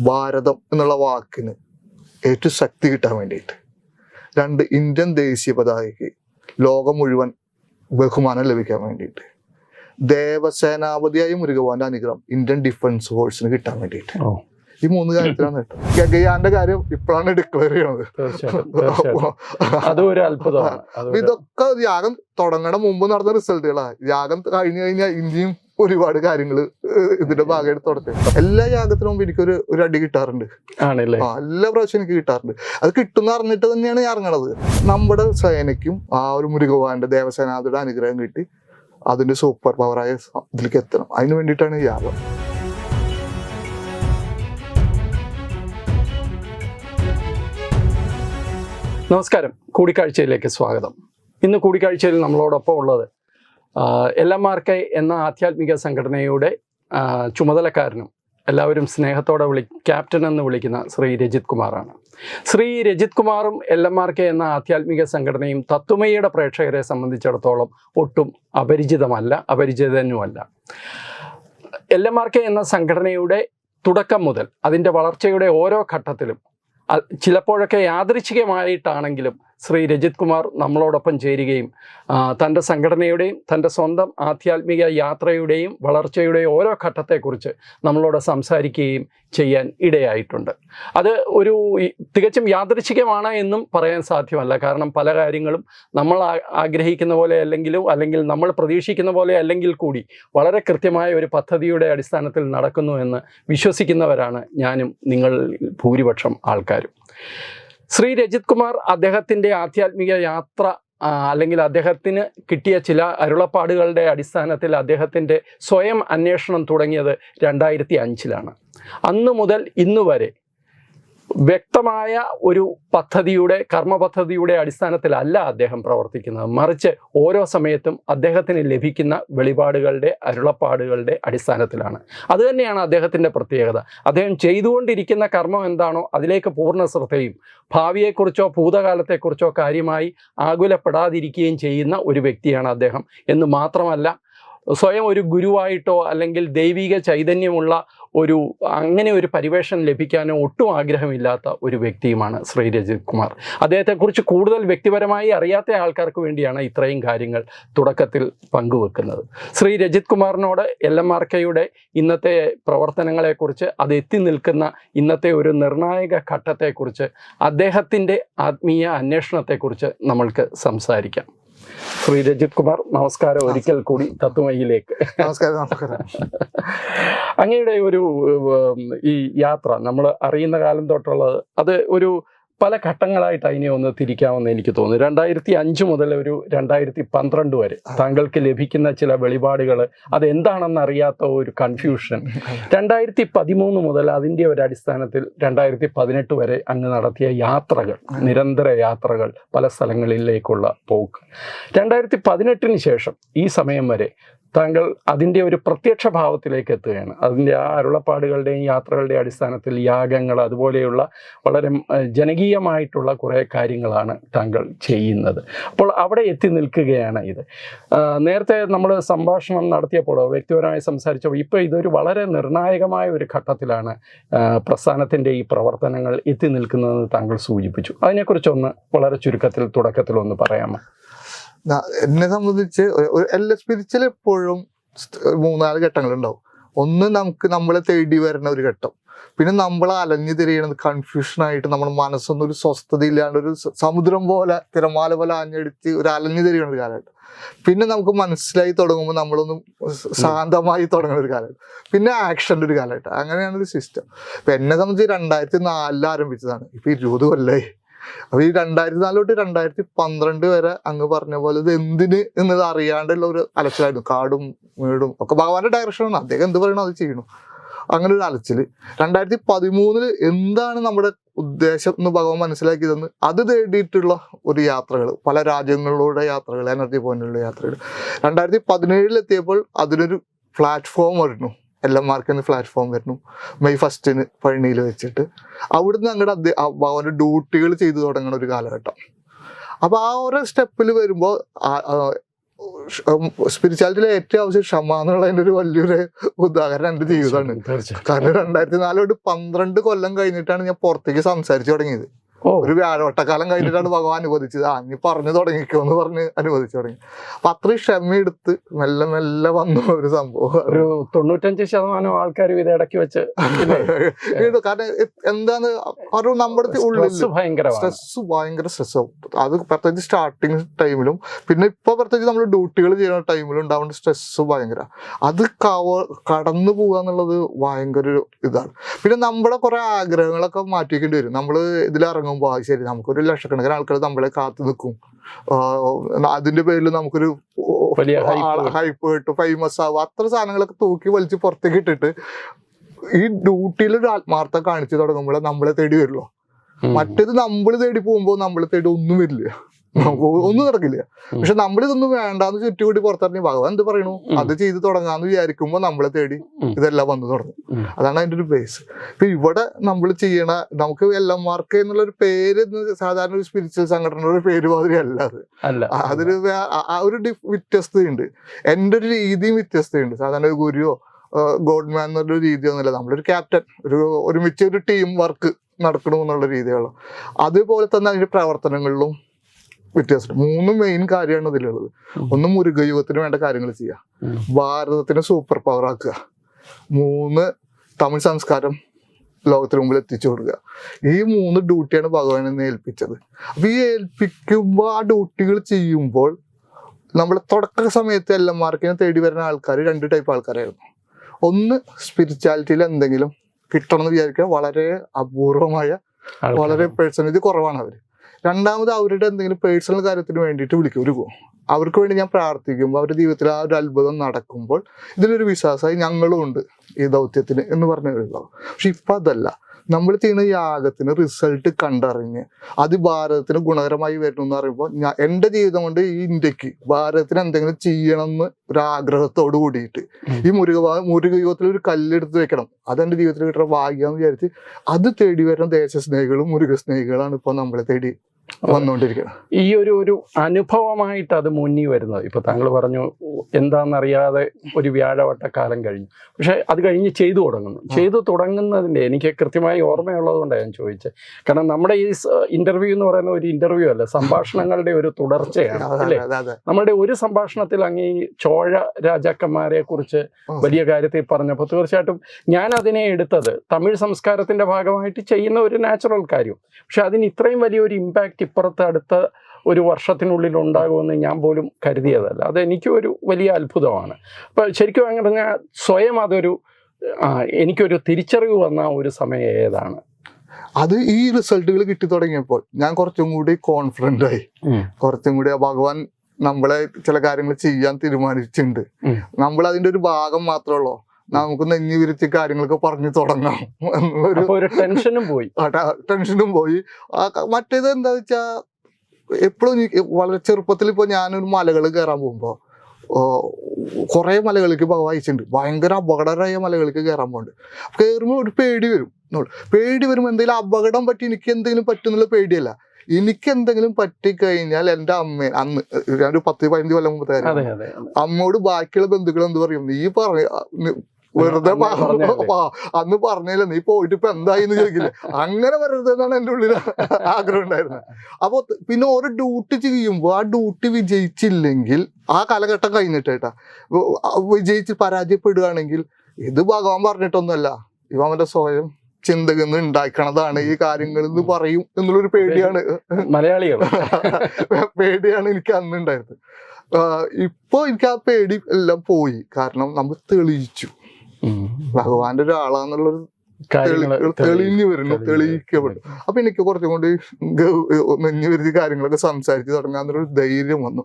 ഭാരതം എന്നുള്ള വാക്കിന് ഏറ്റവും ശക്തി കിട്ടാൻ വേണ്ടിയിട്ട്. രണ്ട് ഇന്ത്യൻ ദേശീയ പതാകയ്ക്ക് ലോകം മുഴുവൻ ബഹുമാനം ലഭിക്കാൻ വേണ്ടിയിട്ട്. ദേവസേനാപതിയായ മുരുകവാന്റെ അനുഗ്രഹം ഇന്ത്യൻ ഡിഫൻസ് ഫോഴ്സിന് കിട്ടാൻ വേണ്ടിയിട്ട്. ഈ മൂന്ന് കാര്യത്തിലാണ് ഗഗയാന്റെ കാര്യം ഇപ്പോഴാണ് ഡിക്ലെയർ അതൊരു- ഇതൊക്കെ യാഗം തുടങ്ങണ മുമ്പ് നടന്ന റിസൾട്ടുകളാണ് യാഗം കഴിഞ്ഞു കഴിഞ്ഞാൽ ഇനിയും ഒരുപാട് കാര്യങ്ങൾ ഇതിന്റെ ഭാഗമായിട്ട് തുടങ്ങി എല്ലാ യാഗത്തിനും മുമ്പ് എനിക്കൊരു ഒരു അടി കിട്ടാറുണ്ട്. ആണല്ലേ? എല്ലാ പ്രാവശ്യം എനിക്ക് കിട്ടാറുണ്ട്. അത് കിട്ടുന്ന അറിഞ്ഞിട്ട് തന്നെയാണ് ഞാൻ ഇറങ്ങണത്. നമ്മുടെ സേനയ്ക്കും ആ ഒരു മുരുകവാന്റെ ദേവസേനാഥയുടെ അനുഗ്രഹം കിട്ടി. അതിന്റെ സൂപ്പർ പവറായ ഇതിലേക്ക് എത്തണം. അതിന് വേണ്ടിയിട്ടാണ് ഈ യാഗം. നമസ്കാരം. കൂടിക്കാഴ്ചയിലേക്ക് സ്വാഗതം. ഇന്ന് കൂടിക്കാഴ്ചയിൽ നമ്മളോടൊപ്പം ഉള്ളത് എൽ എം ആർ കെ എന്ന ആധ്യാത്മിക സംഘടനയുടെ ചുമതലക്കാരനും എല്ലാവരും സ്നേഹത്തോടെ വിളി ക്യാപ്റ്റൻ എന്ന് വിളിക്കുന്ന ശ്രീ രജിത് കുമാറാണ്. ശ്രീ രജിത് കുമാറും എൽ എം ആർ കെ എന്ന ആധ്യാത്മിക സംഘടനയും തത്വമയുടെ പ്രേക്ഷകരെ സംബന്ധിച്ചിടത്തോളം ഒട്ടും അപരിചിതമല്ല അപരിചിതനുമല്ല. എൽ എം ആർ കെ എന്ന സംഘടനയുടെ തുടക്കം മുതൽ അതിന്റെ വളർച്ചയുടെ ഓരോ ഘട്ടത്തിലും ചിലപ്പോഴൊക്കെ യാദൃച്ഛികമായിട്ടാണെങ്കിലും ശ്രീ രജിത് കുമാർ നമ്മളോടൊപ്പം ചേരുകയും തന്റെ സംഘടനയുടെയും തന്റെ സ്വന്തം ആധ്യാത്മിക യാത്രയുടെയും വളർച്ചയുടെയും ഓരോ ഘട്ടത്തെക്കുറിച്ച് നമ്മളോട് സംസാരിക്കുകയും ചെയ്യാൻ ഇടയായിട്ടുണ്ട്. അത് ഒരു തികച്ചും യാദൃച്ഛികമാണ് എന്നും പറയാൻ സാധ്യമല്ല. കാരണം പല കാര്യങ്ങളും നമ്മൾ ആഗ്രഹിക്കുന്ന പോലെ അല്ലെങ്കിലും അല്ലെങ്കിൽ നമ്മൾ പ്രതീക്ഷിക്കുന്ന പോലെ അല്ലെങ്കിൽ കൂടി വളരെ കൃത്യമായ ഒരു പദ്ധതിയുടെ അടിസ്ഥാനത്തിൽ നടക്കുന്നു എന്ന് വിശ്വസിക്കുന്നവരാണ് ഞാനും നിങ്ങൾ ഭൂരിപക്ഷം ആൾക്കാരും. ശ്രീ രജിത് കുമാർ അദ്ദേഹത്തിന്റെ ആധ്യാത്മിക യാത്ര അല്ലെങ്കിൽ അദ്ദേഹത്തിന് കിട്ടിയ ചില അരുളപ്പാടുകളുടെ അടിസ്ഥാനത്തിൽ അദ്ദേഹത്തിന്റെ സ്വയം അന്വേഷണം തുടങ്ങിയത് രണ്ടായിരത്തി അഞ്ചിലാണ്. അന്ന് മുതൽ ഇന്ന് വരെ വ്യക്തമായ ഒരു പദ്ധതിയുടെ കർമ്മ പദ്ധതിയുടെ അടിസ്ഥാനത്തിലല്ല അദ്ദേഹം പ്രവർത്തിക്കുന്നത്. മറിച്ച് ഓരോ സമയത്തും അദ്ദേഹത്തിന് ലഭിക്കുന്ന വെളിപാടുകളുടെ അരുളപ്പാടുകളുടെ അടിസ്ഥാനത്തിലാണ്. അതുതന്നെയാണ് അദ്ദേഹത്തിന്റെ പ്രത്യേകത. അദ്ദേഹം ചെയ്തുകൊണ്ടിരിക്കുന്ന കർമ്മം എന്താണോ അതിലേക്ക് പൂർണ ശ്രദ്ധയും ഭാവിയെക്കുറിച്ചോ ഭൂതകാലത്തെക്കുറിച്ചോ കാര്യമായി ആകുലപ്പെടാതിരിക്കുകയും ചെയ്യുന്ന ഒരു വ്യക്തിയാണ് അദ്ദേഹം. എന്ന് മാത്രമല്ല സ്വയം ഒരു ഗുരുവായിട്ടോ അല്ലെങ്കിൽ ദൈവിക ചൈതന്യമുള്ള ഒരു അങ്ങനെ ഒരു പരിവേഷം ലഭിക്കാനോ ഒട്ടും ആഗ്രഹമില്ലാത്ത ഒരു വ്യക്തിയുമാണ് ശ്രീ രജിത് കുമാർ. അദ്ദേഹത്തെക്കുറിച്ച് കൂടുതൽ വ്യക്തിപരമായി അറിയാത്ത ആൾക്കാർക്ക് വേണ്ടിയാണ് ഇത്രയും കാര്യങ്ങൾ തുടക്കത്തിൽ പങ്കുവെക്കുന്നത്. ശ്രീ രജിത് കുമാറിനോട് എൽ എം ആർ കെയുടെ ഇന്നത്തെ പ്രവർത്തനങ്ങളെക്കുറിച്ച് അത് എത്തി നിൽക്കുന്ന ഇന്നത്തെ ഒരു നിർണായക ഘട്ടത്തെക്കുറിച്ച് അദ്ദേഹത്തിന്റെ ആത്മീയ അന്വേഷണത്തെക്കുറിച്ച് നമ്മൾക്ക് സംസാരിക്കാം. ശ്രീ രജിത് കുമാർ നമസ്കാരം ഒരിക്കൽ കൂടി തത്വമയിലേക്ക്. നമസ്കാരം നമസ്കാരം. അങ്ങയുടെ ഒരു ഈ യാത്ര നമ്മൾ അറിയുന്ന കാലം തൊട്ടുള്ളത് അത് ഒരു പല ഘട്ടങ്ങളായിട്ട് അതിനെ ഒന്ന് തിരിക്കാമെന്ന് എനിക്ക് തോന്നുന്നു. രണ്ടായിരത്തി അഞ്ച് മുതൽ ഒരു രണ്ടായിരത്തി പന്ത്രണ്ട് വരെ താങ്കൾക്ക് ലഭിക്കുന്ന ചില വെളിപാടുകൾ അതെന്താണെന്ന് അറിയാത്ത ഒരു കൺഫ്യൂഷൻ രണ്ടായിരത്തി പതിമൂന്ന് മുതൽ അതിന്റെ ഒരു അടിസ്ഥാനത്തിൽ രണ്ടായിരത്തി പതിനെട്ട് വരെ അങ്ങ് നടത്തിയ യാത്രകൾ നിരന്തര യാത്രകൾ പല സ്ഥലങ്ങളിലേക്കുള്ള പോക്ക്. രണ്ടായിരത്തി പതിനെട്ടിന് ശേഷം ഈ സമയം വരെ താങ്കൾ അതിന്റെ ഒരു പ്രത്യക്ഷ ഭാവത്തിലേക്ക് എത്തുകയാണ്. അതിന്റെ ആ അരുളപ്പാടുകളുടെയും യാത്രകളുടെയും അടിസ്ഥാനത്തിൽ യാഗങ്ങൾ അതുപോലെയുള്ള വളരെ ജനകീയമായിട്ടുള്ള കുറേ കാര്യങ്ങളാണ് താങ്കൾ ചെയ്യുന്നത്. അപ്പോൾ അവിടെ എത്തി നിൽക്കുകയാണ് ഇത്. നേരത്തെ നമ്മൾ സംഭാഷണം നടത്തിയപ്പോൾ വ്യക്തിപരമായി സംസാരിച്ചപ്പോൾ ഇപ്പോൾ ഇതൊരു വളരെ നിർണായകമായ ഒരു ഘട്ടത്തിലാണ് പ്രസ്ഥാനത്തിന്റെ ഈ പ്രവർത്തനങ്ങൾ എത്തി നിൽക്കുന്നതെന്ന് താങ്കൾ സൂചിപ്പിച്ചു. അതിനെക്കുറിച്ചൊന്ന് വളരെ ചുരുക്കത്തിൽ തുടക്കത്തിൽ ഒന്ന് പറയാമോ? എന്നെ സംബന്ധിച്ച് എല്ലാ സ്പിരിച്വൽ എപ്പോഴും മൂന്നാൽ ഘട്ടങ്ങൾ ഉണ്ടാവും ഒന്ന് നമുക്ക് നമ്മളെ തേടി വരുന്ന ഒരു ഘട്ടം. പിന്നെ നമ്മൾ അലഞ്ഞു തിരിയണത് കൺഫ്യൂഷൻ ആയിട്ട് നമ്മുടെ മനസ്സൊന്നും ഒരു സ്വസ്ഥത ഇല്ലാണ്ട് ഒരു സമുദ്രം പോലെ തിരമാല പോലെ ആഞ്ഞടിച്ച് ഒരു അലഞ്ഞു തിരിയണ ഒരു കാലഘട്ടം. പിന്നെ നമുക്ക് മനസ്സിലായി തുടങ്ങുമ്പോൾ നമ്മളൊന്നും ശാന്തമായി തുടങ്ങുന്ന ഒരു കാലഘട്ടം. പിന്നെ ആക്ഷന്റെ ഒരു കാലഘട്ടം. അങ്ങനെയാണ് ഒരു സിസ്റ്റം ഇപ്പൊ എന്നെ സംബന്ധിച്ച് രണ്ടായിരത്തി നാലിൽ ആരംഭിച്ചതാണ്. ഇപ്പൊ ഇരുപത് കൊല്ലായി. അപ്പൊ ഈ രണ്ടായിരത്തി നാല് തൊട്ട് രണ്ടായിരത്തി പന്ത്രണ്ട് വരെ അങ്ങ് പറഞ്ഞ പോലെ ഇത് എന്തിന് എന്നത് അറിയാണ്ടുള്ള ഒരു അലച്ചിലായിരുന്നു. കാടും വീടും ഒക്കെ ഭഗവാന്റെ ഡയറക്ഷനാണ് അദ്ദേഹം എന്ത് പറയണോ അത് ചെയ്യണു. അങ്ങനെ ഒരു അലച്ചിൽ. രണ്ടായിരത്തി പതിമൂന്നിൽ എന്താണ് നമ്മുടെ ഉദ്ദേശം എന്ന് ഭഗവാൻ മനസ്സിലാക്കിയതെന്ന് അത് തേടിയിട്ടുള്ള ഒരു യാത്രകൾ പല രാജ്യങ്ങളിലൂടെ യാത്രകൾ എനർജി പോയിന്റിലുള്ള യാത്രകൾ രണ്ടായിരത്തി പതിനേഴിൽ എത്തിയപ്പോൾ അതിനൊരു പ്ലാറ്റ്ഫോം വരുന്നു. എൽ എം ആർക്ക് പ്ലാറ്റ്ഫോം വരുന്നു മെയ് ഫസ്റ്റിന് പഴനിയിൽ വെച്ചിട്ട്. അവിടുന്ന് അങ്ങോട്ട് അവന്റെ ഡ്യൂട്ടികൾ ചെയ്തു തുടങ്ങുന്ന ഒരു കാലഘട്ടം. അപ്പോൾ ആ ഓരോ സ്റ്റെപ്പിൽ വരുമ്പോൾ സ്പിരിച്വാലിറ്റിയിലെ ഏറ്റവും ആവശ്യം ക്ഷമ എന്നുള്ളതിന്റെ ഒരു വലിയൊരു ഉദാഹരണം എന്റെ ജീവിതമാണ്. കാരണം രണ്ടായിരത്തി നാലോട്ട് പന്ത്രണ്ട് കൊല്ലം കഴിഞ്ഞിട്ടാണ് ഞാൻ പുറത്തേക്ക് സംസാരിച്ചു തുടങ്ങിയത്. ഒരു വ്യാഴവട്ടക്കാലം കഴിഞ്ഞിട്ടാണ് ഭഗവാൻ അനുവദിച്ചത്. ആ നീ പറഞ്ഞു തുടങ്ങിക്കോ എന്ന് പറഞ്ഞ് അനുവദിച്ചു തുടങ്ങി. അപ്പൊ അത്രയും ക്ഷമയെടുത്ത് മെല്ലെ മെല്ലെ വന്ന ഒരു സംഭവം. ഒരു തൊണ്ണൂറ്റഞ്ച് ശതമാനം ആൾക്കാർ ഇത് ഇടയ്ക്ക് വെച്ച്? കാരണം എന്താന്ന് എന്താണ്? ഒരു നമ്മുടെ ഉള്ളിൽ സ്ട്രെസ് ഭയങ്കര സ്ട്രെസ് അത് പ്രത്യേകിച്ച് സ്റ്റാർട്ടിങ് ടൈമിലും പിന്നെ ഇപ്പൊ പ്രത്യേകിച്ച് നമ്മൾ ഡ്യൂട്ടികൾ ചെയ്യുന്ന ടൈമിലും ഉണ്ടാവേണ്ട സ്ട്രെസ് ഭയങ്കര. അത് കവ കടന്നു പോകുക എന്നുള്ളത് ഭയങ്കര ഒരു ഇതാണ്. പിന്നെ നമ്മുടെ കുറെ ആഗ്രഹങ്ങളൊക്കെ മാറ്റിക്കേണ്ടി വരും. നമ്മൾ ഇതിൽ ഇറങ്ങുമ്പോൾ ആ ശരി നമുക്കൊരു ലക്ഷക്കണക്കിന് ആൾക്കാർ നമ്മളെ കാത്തു നിൽക്കും അതിന്റെ പേരിൽ നമുക്കൊരു ഹൈപ്പ് കിട്ടും. ഫേമസ് ആവും. അത്ര സാധനങ്ങളൊക്കെ തൂക്കി വലിച്ച് പുറത്തേക്ക് ഇട്ടിട്ട് ഈ ഡ്യൂട്ടിയിൽ ഒരു ആത്മാർത്ഥം കാണിച്ചു തുടങ്ങുമ്പോഴേ നമ്മളെ തേടി വരുള്ളൂ. മറ്റേത് നമ്മൾ തേടി പോകുമ്പോൾ നമ്മളെ തേടി ഒന്നും വരില്ല. ഒന്നും നടക്കില്ല. പക്ഷെ നമ്മൾ ഇതൊന്നും വേണ്ടാന്ന് ചുറ്റുകൂടി പുറത്തിറങ്ങി ഭഗവാൻ എന്ത് പറയണു? അത് ചെയ്ത് തുടങ്ങാന്ന് വിചാരിക്കുമ്പോൾ നമ്മളെ തേടി ഇതെല്ലാം വന്നു തുടങ്ങും. അതാണ് അതിന്റെ ഒരു ബേസ് ഇപ്പൊ ഇവിടെ നമ്മൾ ചെയ്യണ നമുക്ക് എൽ എം ആർ കെ എന്നുള്ള ഒരു പേര് സാധാരണ ഒരു സ്പിരിച്വൽ സംഘടനയുടെ ഒരു പേര് മാതിരി അല്ല അത്. അതൊരു ആ- ഒരു വ്യത്യസ്തയുണ്ട് വ്യത്യസ്തതയുണ്ട്. എന്റെ ഒരു രീതിയും വ്യത്യസ്തതയുണ്ട് സാധാരണ ഒരു ഗുരുവോ ഗോഡ്മാൻ എന്നുള്ള രീതിയൊന്നുമില്ല നമ്മളൊരു ക്യാപ്റ്റൻ ഒരു ഒരുമിച്ച് ഒരു ടീം വർക്ക് നടക്കണമെന്നുള്ള രീതിയുള്ള അതുപോലെ തന്നെ അതിന്റെ പ്രവർത്തനങ്ങളിലും വ്യത്യാസമുണ്ട്. മൂന്ന് മെയിൻ കാര്യമാണ് ഇതിലുള്ളത്. ഒന്ന് മുരുകയുഗത്തിന് വേണ്ട കാര്യങ്ങൾ ചെയ്യുക. ഭാരതത്തിന് സൂപ്പർ പവർ ആക്കുക. മൂന്ന് തമിഴ് സംസ്കാരം ലോകത്തിന് മുമ്പിൽ എത്തിച്ചു കൊടുക്കുക. ഈ മൂന്ന് ഡ്യൂട്ടിയാണ് ഭഗവാൻ എന്നെ ഏൽപ്പിച്ചത്. അപ്പൊ ഈ ഏൽപ്പിക്കുമ്പോൾ ആ ഡ്യൂട്ടികൾ ചെയ്യുമ്പോൾ നമ്മൾ തുടക്ക സമയത്ത് എല്ലാം മാർക്കിനെ തേടി വരുന്ന ആൾക്കാർ രണ്ട് ടൈപ്പ് ആൾക്കാരായിരുന്നു. ഒന്ന് സ്പിരിച്വാലിറ്റിയിൽ എന്തെങ്കിലും കിട്ടണം എന്ന് വിചാരിക്കുക വളരെ അപൂർവമായ വളരെ പേഴ്സണേജ് കുറവാണ് അവർ രണ്ടാമത് അവരുടെ എന്തെങ്കിലും പേഴ്സണൽ കാര്യത്തിന് വേണ്ടിയിട്ട് വിളിക്കും. ഒരു അവർക്ക് വേണ്ടി ഞാൻ പ്രാർത്ഥിക്കുമ്പോൾ അവരുടെ ജീവിതത്തിൽ ആ ഒരു അത്ഭുതം നടക്കുമ്പോൾ ഇതിലൊരു വിശ്വാസമായി ഞങ്ങളും ഉണ്ട് ഈ ദൗത്യത്തിന് എന്ന് പറഞ്ഞു വരുമ്പോൾ പക്ഷെ ഇപ്പം അതല്ല. നമ്മൾ ചെയ്യുന്ന യാഗത്തിന് റിസൾട്ട് കണ്ടറിഞ്ഞ് അത് ഭാരതത്തിന് ഗുണകരമായി വരണം എന്ന് പറയുമ്പോൾ ഞാൻ എന്റെ ജീവിതം കൊണ്ട് ഈ ഇന്ത്യയ്ക്ക് ഭാരതത്തിന് എന്തെങ്കിലും ചെയ്യണം എന്ന് ഒരു ആഗ്രഹത്തോട് കൂടിയിട്ട് ഈ മുരുക മുരുക യുഗത്തിൽ ഒരു കല്ലെടുത്ത് വെക്കണം. അതെന്റെ ജീവിതത്തിൽ കിട്ടുന്ന ഭാഗ്യം എന്ന് വിചാരിച്ച് അത് തേടി വരുന്ന ദേശസ്നേഹികളും മുരുകസ്നേഹികളാണ് ഇപ്പോൾ നമ്മളെ തേടി വന്നുകൊണ്ടിരിക്കുന്നത് ഈ ഒരു ഒരു അനുഭവമായിട്ട് അത് മുന്നി വരുന്നത്. ഇപ്പൊ താങ്കൾ പറഞ്ഞു എന്താണെന്നറിയാതെ ഒരു വ്യാഴവട്ട കാലം കഴിഞ്ഞു. പക്ഷെ അത് കഴിഞ്ഞ് ചെയ്തു തുടങ്ങുന്നു. ചെയ്തു തുടങ്ങുന്നതിന്റെ എനിക്ക് കൃത്യമായി ഓർമ്മയുള്ളത് കൊണ്ടാണ് ഞാൻ ചോദിച്ചത്. കാരണം നമ്മുടെ ഈ ഇന്റർവ്യൂ എന്ന് പറയുന്ന ഒരു ഇന്റർവ്യൂ അല്ല സംഭാഷണങ്ങളുടെ ഒരു തുടർച്ചയാണ് അല്ലേ? നമ്മുടെ ഒരു സംഭാഷണത്തിൽ അങ്ങ് ഈ ചോഴ രാജാക്കന്മാരെ കുറിച്ച് വലിയ കാര്യത്തിൽ പറഞ്ഞപ്പോൾ തീർച്ചയായിട്ടും ഞാൻ അതിനെ എടുത്തത്. തമിഴ് സംസ്കാരത്തിന്റെ ഭാഗമായിട്ട് ചെയ്യുന്ന ഒരു നാച്ചുറൽ കാര്യം. പക്ഷെ അതിന് ഇത്രയും വലിയൊരു ഇമ്പാക്റ്റ് ഇപ്പുറത്ത് അടുത്ത ഒരു വർഷത്തിനുള്ളിൽ ഉണ്ടാകുമെന്ന് ഞാൻ പോലും കരുതിയതല്ല. അത് എനിക്ക് ഒരു വലിയ അത്ഭുതമാണ്. അപ്പോൾ ശരിക്കും അങ്ങനെ പറഞ്ഞാൽ സ്വയം അതൊരു എനിക്കൊരു തിരിച്ചറിവ് വന്ന ഒരു സമയം ഏതാണ്? അത് ഈ റിസൾട്ടുകൾ കിട്ടി തുടങ്ങിയപ്പോൾ ഞാൻ കുറച്ചും കൂടി കോൺഫിഡന്റ് ആയി. കുറച്ചും കൂടി ആ ഭഗവാൻ നമ്മളെ ചില കാര്യങ്ങൾ ചെയ്യാൻ തീരുമാനിച്ചിട്ടുണ്ട്. നമ്മൾ അതിന്റെ ഒരു ഭാഗം മാത്രമേ നമുക്ക് നെഞ്ഞു വിരിച്ച് കാര്യങ്ങളൊക്കെ പറഞ്ഞു തുടങ്ങാം എന്നുള്ളൊരു ടെൻഷനും പോയി. ടെൻഷനും പോയി. മറ്റേത് എന്താ വെച്ചാ എപ്പോഴും വളരെ ചെറുപ്പത്തിൽ ഇപ്പൊ ഞാനൊരു മലകൾ കയറാൻ പോകുമ്പോ കുറേ മലകൾക്ക് വായിച്ചിട്ടുണ്ട് ഭയങ്കര അപകടകരമായ മലകൾക്ക് കയറാൻ പോകുന്നുണ്ട് കയറുമ്പോൾ ഒരു പേടി വരും. പേടി വരുമ്പോൾ എന്തെങ്കിലും അപകടം പറ്റി എനിക്ക് എന്തെങ്കിലും പറ്റുന്നുള്ള പേടിയല്ല. എനിക്ക് എന്തെങ്കിലും പറ്റിക്കഴിഞ്ഞാൽ എന്റെ അമ്മ അന്ന് ഞാനൊരു ഒരു പത്ത് പതിനഞ്ച് കൊല്ലം മുമ്പത്തെ അമ്മയോട് ബാക്കിയുള്ള ബന്ധുക്കൾ എന്ത് പറയും? നീ പറഞ്ഞ നി- വെറുതെ അന്ന് പറഞ്ഞില്ല നീ പോയിട്ട് ഇപ്പൊ എന്തായി എന്ന് ചോദിക്കില്ല? അങ്ങനെ വരരുത് എന്നാണ് എന്റെ ഉള്ളിൽ ആഗ്രഹം ഉണ്ടായിരുന്നത് അപ്പൊ പിന്നെ ഒരു ഡ്യൂട്ടി ചെയ്യുമ്പോൾ ആ ഡ്യൂട്ടി വിജയിച്ചില്ലെങ്കിൽ ആ കാലഘട്ടം കഴിഞ്ഞിട്ട് കേട്ടാ. വിജയിച്ച് പരാജയപ്പെടുകയാണെങ്കിൽ ഇത് ഭഗവാൻ പറഞ്ഞിട്ടൊന്നുമല്ല. ഇവ അവന്റെ സ്വയം ചിന്തകന്ന് ഉണ്ടാക്കണതാണ് ഈ കാര്യങ്ങൾ എന്ന് പറയും എന്നുള്ളൊരു പേടിയാണ്. മലയാളികൾ. പേടിയാണ് എനിക്ക് അന്ന് ഉണ്ടായിരുന്നത് ഇപ്പൊ എനിക്ക് ആ പേടി എല്ലാം പോയി. കാരണം നമ്മൾ തെളിയിച്ചു. ഭഗവാന്റെ ഒരാളാന്നുള്ളൊരു തെളിഞ്ഞു വരുന്നു തെളിയിക്കപ്പെടും അപ്പൊ എനിക്ക് കുറച്ചും കൂടി മെഞ്ഞു നെഞ്ഞു വരുത്തി കാര്യങ്ങളൊക്കെ സംസാരിച്ച് തുടങ്ങാന്നൊരു ധൈര്യം വന്നു.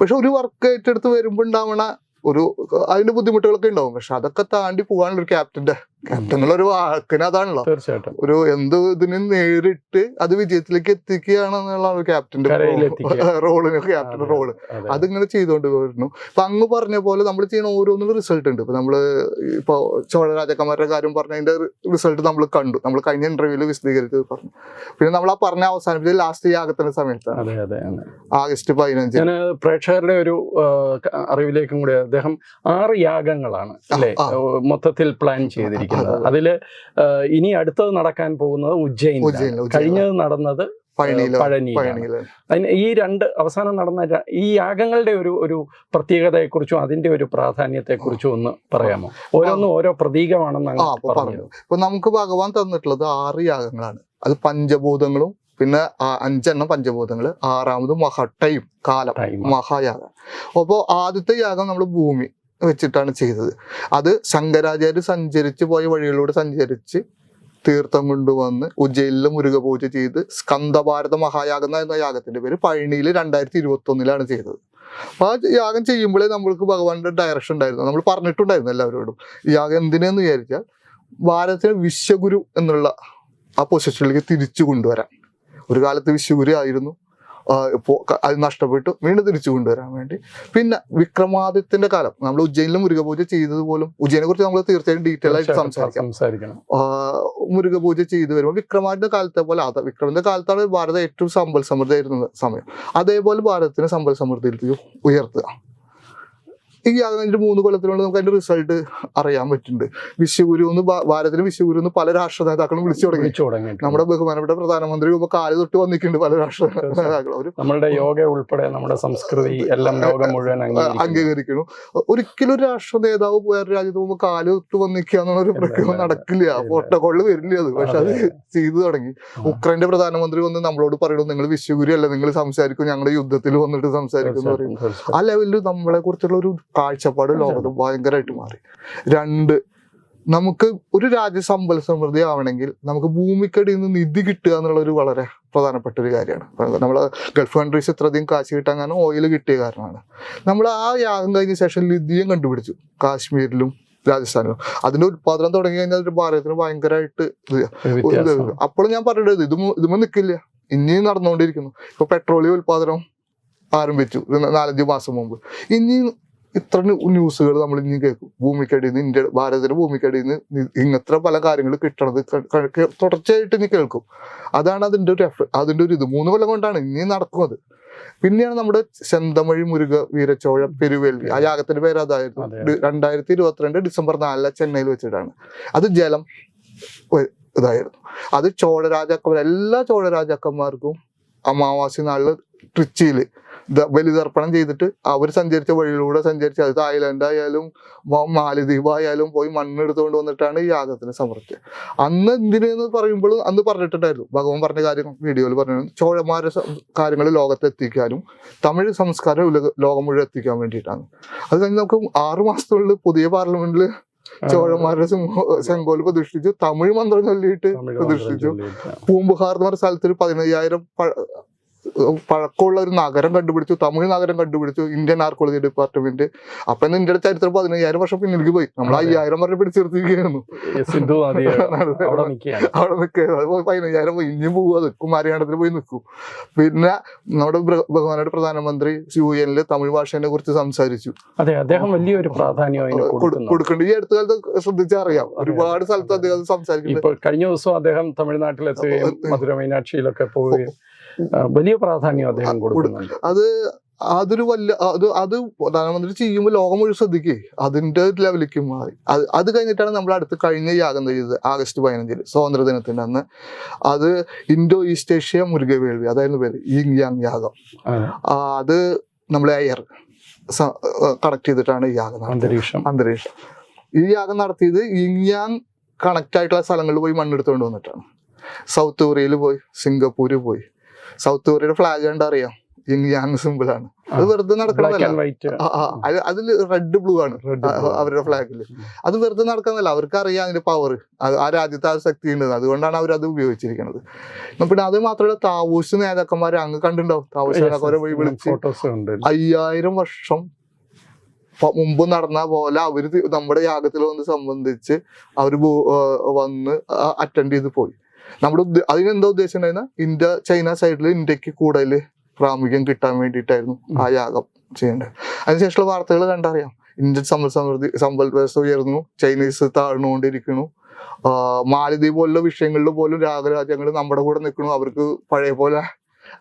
പക്ഷെ ഒരു വർക്ക് ഏറ്റെടുത്ത് വരുമ്പോ ഉണ്ടാവണ ഒരു അതിന്റെ ബുദ്ധിമുട്ടുകളൊക്കെ ഉണ്ടാവും. പക്ഷെ അതൊക്കെ താണ്ടി പോകാനുള്ള ഒരു ക്യാപ്റ്റന്റെ ക്യാപ്റ്റൻ എന്നുള്ള ഒരു വാക്കിന് അതാണല്ലോ. തീർച്ചയായിട്ടും. ഒരു എന്ത് ഇതിനും നേരിട്ട് അത് വിജയത്തിലേക്ക് എത്തിക്കുകയാണെന്നുള്ള ഒരു ക്യാപ്റ്റന്റെ. റോളിന് ക്യാപ്റ്റന്റെ റോൾ അതെ. അതിങ്ങനെ ചെയ്തുകൊണ്ട് വരുന്നു അപ്പൊ അങ്ങ് പറഞ്ഞ പോലെ നമ്മൾ ചെയ്യുന്ന ഓരോന്നും റിസൾട്ട് ഉണ്ട്. ഇപ്പൊ നമ്മൾ ഇപ്പൊ ചോഴ രാജാക്കന്മാരുടെ കാര്യം പറഞ്ഞതിന്റെ റിസൾട്ട് നമ്മൾ കണ്ടു. നമ്മൾ കഴിഞ്ഞ ഇന്റർവ്യൂൽ വിശദീകരിച്ചത് പറഞ്ഞു. പിന്നെ നമ്മൾ ആ പറഞ്ഞ അവസാനിപ്പിച്ച ലാസ്റ്റ് യാഗത്തിന്റെ സമയത്താണ്. ആഗസ്റ്റ് പതിനഞ്ച്. ഞാൻ പ്രേക്ഷകരുടെ ഒരു അറിവിലേക്കും കൂടി അദ്ദേഹം ആറ് യാഗങ്ങളാണ് അല്ലേ? മൊത്തത്തിൽ പ്ലാൻ ചെയ്തിരിക്കുന്നത്. അതെ, അതിൽ അതിൽ ഇനി അടുത്തത് നടക്കാൻ പോകുന്നത് ഉജ്ജയിൻ. കഴിഞ്ഞത് നടന്നത് പഴനി ഈ രണ്ട് അവസാനം നടന്ന ഈ യാഗങ്ങളുടെ ഒരു ഒരു പ്രത്യേകതയെക്കുറിച്ചും അതിന്റെ ഒരു പ്രാധാന്യത്തെക്കുറിച്ചും ഒന്ന് പറയാമോ? ഓരോന്നും ഓരോ പ്രതീകമാണെന്ന് പറഞ്ഞു. ഇപ്പൊ നമുക്ക് ഭഗവാൻ തന്നിട്ടുള്ളത് ആറ് യാഗങ്ങളാണ്. അത് പഞ്ചഭൂതങ്ങളും പിന്നെ അഞ്ചെണ്ണം പഞ്ചഭൂതങ്ങൾ ആറാമത് മഹട്ടയും കാലം മഹായാഗം. അപ്പോൾ ആദ്യത്തെ യാഗം നമ്മൾ ഭൂമി. വെച്ചിട്ടാണ് ചെയ്തത്. അത് ശങ്കരാചാര്യ സഞ്ചരിച്ച് പോയ വഴികളിലൂടെ സഞ്ചരിച്ച് തീർത്ഥം കൊണ്ടുവന്ന് ഉജ്ജയിലെ മുരുക പൂജ ചെയ്ത് സ്കന്ദഭാരത മഹായാഗം എന്ന യാഗത്തിന്റെ പേര് പഴനിയിൽ രണ്ടായിരത്തി ഇരുപത്തി ഒന്നിലാണ് ചെയ്തത്. ആ യാഗം ചെയ്യുമ്പോഴേ നമ്മൾക്ക് ഭഗവാന്റെ ഡയറക്ഷൻ ഉണ്ടായിരുന്നു. നമ്മൾ പറഞ്ഞിട്ടുണ്ടായിരുന്നു എല്ലാവരോടും. യാഗം എന്തിനെന്ന് വിചാരിച്ചാൽ ഭാരതത്തിലെ വിശ്വഗുരു എന്നുള്ള ആ പൊസിഷനിലേക്ക് തിരിച്ചു കൊണ്ടുവരാൻ. ഒരു കാലത്ത് വിശ്വഗുരു ആയിരുന്നു. അത് നഷ്ടപ്പെട്ടു. വീണ്ടും തിരിച്ചു കൊണ്ടുവരാൻ വേണ്ടി. പിന്നെ വിക്രമാദിത്യന്റെ കാലം. നമ്മൾ ഉജ്ജയിനിലും മുരുകപൂജ ചെയ്തത് പോലും ഉജ്ജയിനെ കുറിച്ച് നമ്മൾ തീർച്ചയായും ഡീറ്റെയിൽ ആയിട്ട് സംസാരിക്കാം. മുരുകപൂജ മുരുക പൂജ ചെയ്തു വരുമ്പോൾ വിക്രമാദിന്റെ കാലത്തെ പോലെ അത വിക്രമിന്റെ കാലത്താണ് ഭാരതം ഏറ്റവും സമ്പൽ സമൃദ്ധമായിരുന്ന സമയം. അതേപോലെ ഭാരതത്തിന് സമ്പൽ സമൃദ്ധിയിലേക്ക് ഉയർത്തുക. ഈ അതിന്റെ മൂന്ന് കൊല്ലത്തിനുള്ളിൽ നമുക്ക് അതിന്റെ റിസൾട്ട് അറിയാൻ പറ്റുന്നുണ്ട്. വിശ്വഗുരു എന്ന് ഭാരതത്തിലെ വിശ്വഗുരു എന്ന് പല രാഷ്ട്ര നേതാക്കളും വിളിച്ചു തുടങ്ങി. നമ്മുടെ ബഹുമാനപ്പെട്ട പ്രധാനമന്ത്രി ഇപ്പൊ കാൽ തൊട്ട് വന്നിട്ടുണ്ട് പല രാഷ്ട്ര നേതാക്കളും. നമ്മുടെ യോഗ ഉൾപ്പെടെ നമ്മുടെ സംസ്കൃതി എല്ലാം ലോകം മുഴുവൻ അംഗീകരിക്കുന്നു. ഒരിക്കലും ഒരു രാഷ്ട്ര നേതാവ് വേറെ രാജ്യത്ത് പോകുമ്പോൾ കാൽ തൊട്ട് വന്നിക്കുക എന്നുള്ള ഒരു പ്രക്രിയ നടക്കില്ല. പ്രോട്ടോകോളിൽ വരില്ല അത്. പക്ഷെ അത്. ചെയ്തു തുടങ്ങി. ഉക്രൈന്റെ പ്രധാനമന്ത്രി വന്ന് നമ്മളോട് പറയുള്ളൂ നിങ്ങൾ വിശ്വഗുരു അല്ല നിങ്ങൾ സംസാരിക്കും ഞങ്ങളുടെ യുദ്ധത്തിൽ വന്നിട്ട് സംസാരിക്കും എന്ന് പറയും. ആ ലെവലിൽ നമ്മളെ കുറിച്ചുള്ള ഒരു കാഴ്ചപ്പാട് ലോകത്ത് ഭയങ്കരമായിട്ട് മാറി. രണ്ട് നമുക്ക് ഒരു രാജ്യ സമ്പൽ സമൃദ്ധി ആവണമെങ്കിൽ നമുക്ക് ഭൂമിക്കടിയിൽ നിന്ന് നിധി കിട്ടുക എന്നുള്ള ഒരു വളരെ പ്രധാനപ്പെട്ട ഒരു കാര്യമാണ് നമ്മൾ ഗൾഫ് കൺട്രീസ് ഇത്രയധികം കാശ് കിട്ടാൻ കാരണം ഓയിൽ കിട്ടിയ കാരണമാണ്. നമ്മൾ ആ യാഗം കഴിഞ്ഞ ശേഷം നിധിയും കണ്ടുപിടിച്ചു. കാശ്മീരിലും രാജസ്ഥാനിലും. അതിന്റെ ഉത്പാദനം തുടങ്ങി കഴിഞ്ഞാൽ ഭാരതത്തിന് ഭയങ്കരമായിട്ട് അപ്പോൾ ഞാൻ പറഞ്ഞത് ഇത് ഇതുമ്പോൾ നിൽക്കില്ല ഇനിയും നടന്നുകൊണ്ടിരിക്കുന്നു. ഇപ്പൊ പെട്രോളിയം ഉത്പാദനം ആരംഭിച്ചു. നാലഞ്ച് മാസം മുമ്പ്. ഇനി ഇത്ര ന്യൂസുകൾ നമ്മൾ ഇനി കേൾക്കും ഭൂമിക്കടിയിൽ നിന്ന് ഇന്ത്യ ഭാരതത്തിന്റെ ഭൂമിക്കടിയിൽ നിന്ന് ഇങ്ങനത്ര ഇങ്ങനത്തെ പല കാര്യങ്ങൾ കിട്ടണത് തുടർച്ചയായിട്ട് ഇനി കേൾക്കും. അതാണ് അതിന്റെ ഒരു എഫ് അതിന്റെ ഒരു ഇത്. മൂന്ന് കൊല്ലം കൊണ്ടാണ് ഇനി നടക്കുന്നത് പിന്നെയാണ് നമ്മുടെ ചെന്തമഴി മുരുക വീരച്ചോഴ പെരുവേൽവി. ആ യാഗത്തിന്റെ പേര് അതായിരുന്നു. രണ്ടായിരത്തി ഇരുപത്തിരണ്ട് ഡിസംബർ നാലിലെ ചെന്നൈയിൽ വെച്ചിട്ടാണ്. അത് ജലം ഇതായിരുന്നു. അത് ചോഴ രാജാക്കന്മാർ എല്ലാ ചോഴരാജാക്കന്മാർക്കും അമാവാസി നാളിൽ ട്രിച്ചിയിൽ ബലിതർപ്പണം ചെയ്തിട്ട് അവർ സഞ്ചരിച്ച വഴിയിലൂടെ സഞ്ചരിച്ച് അത് തായ്ലൻഡ് ആയാലും മാലദ്വീപ് ആയാലും പോയി മണ്ണെടുത്തുകൊണ്ട് വന്നിട്ടാണ് ഈ യാഗത്തിന് സമർപ്പിച്ചത്. അന്ന് എന്തിനെന്ന് പറയുമ്പോൾ അന്ന് പറഞ്ഞിട്ടുണ്ടായിരുന്നു. ഭഗവാൻ പറഞ്ഞ കാര്യം വീഡിയോയിൽ പറഞ്ഞു. ചോഴമാരെ കാര്യങ്ങൾ ലോകത്തെത്തിക്കാനും തമിഴ് സംസ്കാരം ലോകം മുഴുവൻ എത്തിക്കാൻ വേണ്ടിയിട്ടാണ്. അത് കഴിഞ്ഞ് നമുക്ക് ആറു മാസത്തിനുള്ളിൽ പുതിയ പാർലമെന്റിൽ ചോഴന്മാരുടെ ചെങ്കോൽ പ്രതിഷ്ഠിച്ചു. തമിഴ് മന്ത്രം ചൊല്ലിയിട്ട് പ്രതിഷ്ഠിച്ചു. പൂമ്പുഹാർ എന്ന് പറഞ്ഞ സ്ഥലത്ത് ഒരു പതിനയ്യായിരം പഴക്കമുള്ള ഒരു നഗരം കണ്ടുപിടിച്ചു തമിഴ് നഗരം കണ്ടുപിടിച്ചു ഇന്ത്യൻ ആർക്കോളജി ഡിപ്പാർട്ട്മെന്റ് അപ്പൊ ഇന്ന് ഇന്ത്യയുടെ ചരിത്രം പതിനയ്യായിരം വർഷം പിന്നിലേക്ക് പോയി. നമ്മൾ. അയ്യായിരം വർഷം നദി അവിടെ നിൽക്കുക പതിനയ്യായിരം പോയി. ഇനിയും പോകുക അത് കുമാരിയാണ്ടത്തിൽ പോയി നിൽക്കും. പിന്നെ നമ്മുടെ ബഹുമാനയുടെ പ്രധാനമന്ത്രി യു എനിൽ തമിഴ് ഭാഷേനെ കുറിച്ച് സംസാരിച്ചു. അതെ അദ്ദേഹം വലിയൊരു പ്രാധാന്യം കൊടുക്കേണ്ട ഈ അടുത്ത കാലത്ത് ശ്രദ്ധിച്ചറിയാം ഒരുപാട് സ്ഥലത്ത് അദ്ദേഹം സംസാരിക്കുന്നു കഴിഞ്ഞ ദിവസം അദ്ദേഹം തമിഴ്നാട്ടിലെത്തുകയും മധുര മീനാക്ഷിയിലൊക്കെ പോവുകയും വലിയ പ്രാധാന്യം അദ്ദേഹം കൊടുക്കുന്നുണ്ട്. അത് അതൊരു വലിയ അത് അത് പ്രധാനമന്ത്രി ചെയ്യുമ്പോൾ ലോകം മുഴുവൻ ശ്രദ്ധിക്കേ അതിന്റെ ലെവലിലേക്ക് മാറി. അത് അത് കഴിഞ്ഞിട്ടാണ് നമ്മൾ അടുത്ത് കഴിഞ്ഞ യാഗം ചെയ്തത് ആഗസ്റ്റ് പതിനഞ്ചിന് സ്വാതന്ത്ര്യ ദിനത്തിന്റെ അന്ന്. അത് ഇൻഡോ ഈസ്റ്റ് ഏഷ്യ മുരുകവേൾവി അതായിരുന്നു പേര് യിങ് യാങ് യാഗം അത് നമ്മളെ എയർ കണക്ട് ചെയ്തിട്ടാണ് ഈ യാഗം അന്തരീക്ഷം. അന്തരീക്ഷം. ഈ യാഗം നടത്തിയത് യിങ് യാങ് കണക്ട് ആയിട്ടുള്ള സ്ഥലങ്ങളിൽ പോയി മണ്ണെടുത്തുകൊണ്ട് വന്നിട്ടാണ്. സൗത്ത് കൊറിയയിൽ പോയി സിംഗപ്പൂര് പോയി. സൗത്ത് കൊറിയയുടെ ഫ്ലാഗ് കണ്ട് അറിയാം യിങ് യാങ് സിമ്പിൾ ആണ്. അത് വെറുതെ നടക്കണമല്ല അതിൽ റെഡ് ബ്ലൂ ആണ്. അവരുടെ ഫ്ലാഗിൽ അത് വെറുതെ നടക്കുന്നല്ല അവർക്ക് അറിയാം അതിന്റെ പവർ ആ രാജ്യത്ത് ആ ശക്തി ഉണ്ട് അതുകൊണ്ടാണ് അവർ അത് ഉപയോഗിച്ചിരിക്കുന്നത് പിന്നെ അത് മാത്രമല്ല താവൂസ് നേതാക്കന്മാരെ അങ്ങ് കണ്ടിട്ടുണ്ടാവും താവൂസ് നേതാക്കന്മാരെ പോയി വിളിച്ച് അയ്യായിരം വർഷം മുമ്പ് നടന്ന പോലെ അവർ നമ്മുടെ യാഗത്തിൽ വന്ന് സംബന്ധിച്ച് അവർ വന്ന് അറ്റൻഡ് ചെയ്ത് പോയി. നമ്മുടെ അതിന് അതിനെന്താ ഉദ്ദേശം ഉണ്ടായിരുന്ന ഇന്ത്യ ചൈന സൈഡിൽ ഇന്ത്യയ്ക്ക് കൂടുതൽ പ്രാമുഖ്യം കിട്ടാൻ വേണ്ടിയിട്ടായിരുന്നു ആ യാഗം ചെയ്യേണ്ടത്. അതിനുശേഷമുള്ള വാർത്തകൾ കണ്ടറിയാം. ഇന്ത്യൻ സമ്പൽ സമൃദ്ധി സമ്പൽ വ്യവസ്ഥ ഉയർന്നു. ചൈനീസ് താഴ്ന്നുകൊണ്ടിരിക്കുന്നു. മാലിദ്വീപ് മാലദ്വീപ് പോലുള്ള വിഷയങ്ങളിൽ പോലും രാഗരാജ്യങ്ങൾ നമ്മുടെ കൂടെ നിൽക്കണു അവർക്ക് പഴയ പോലെ.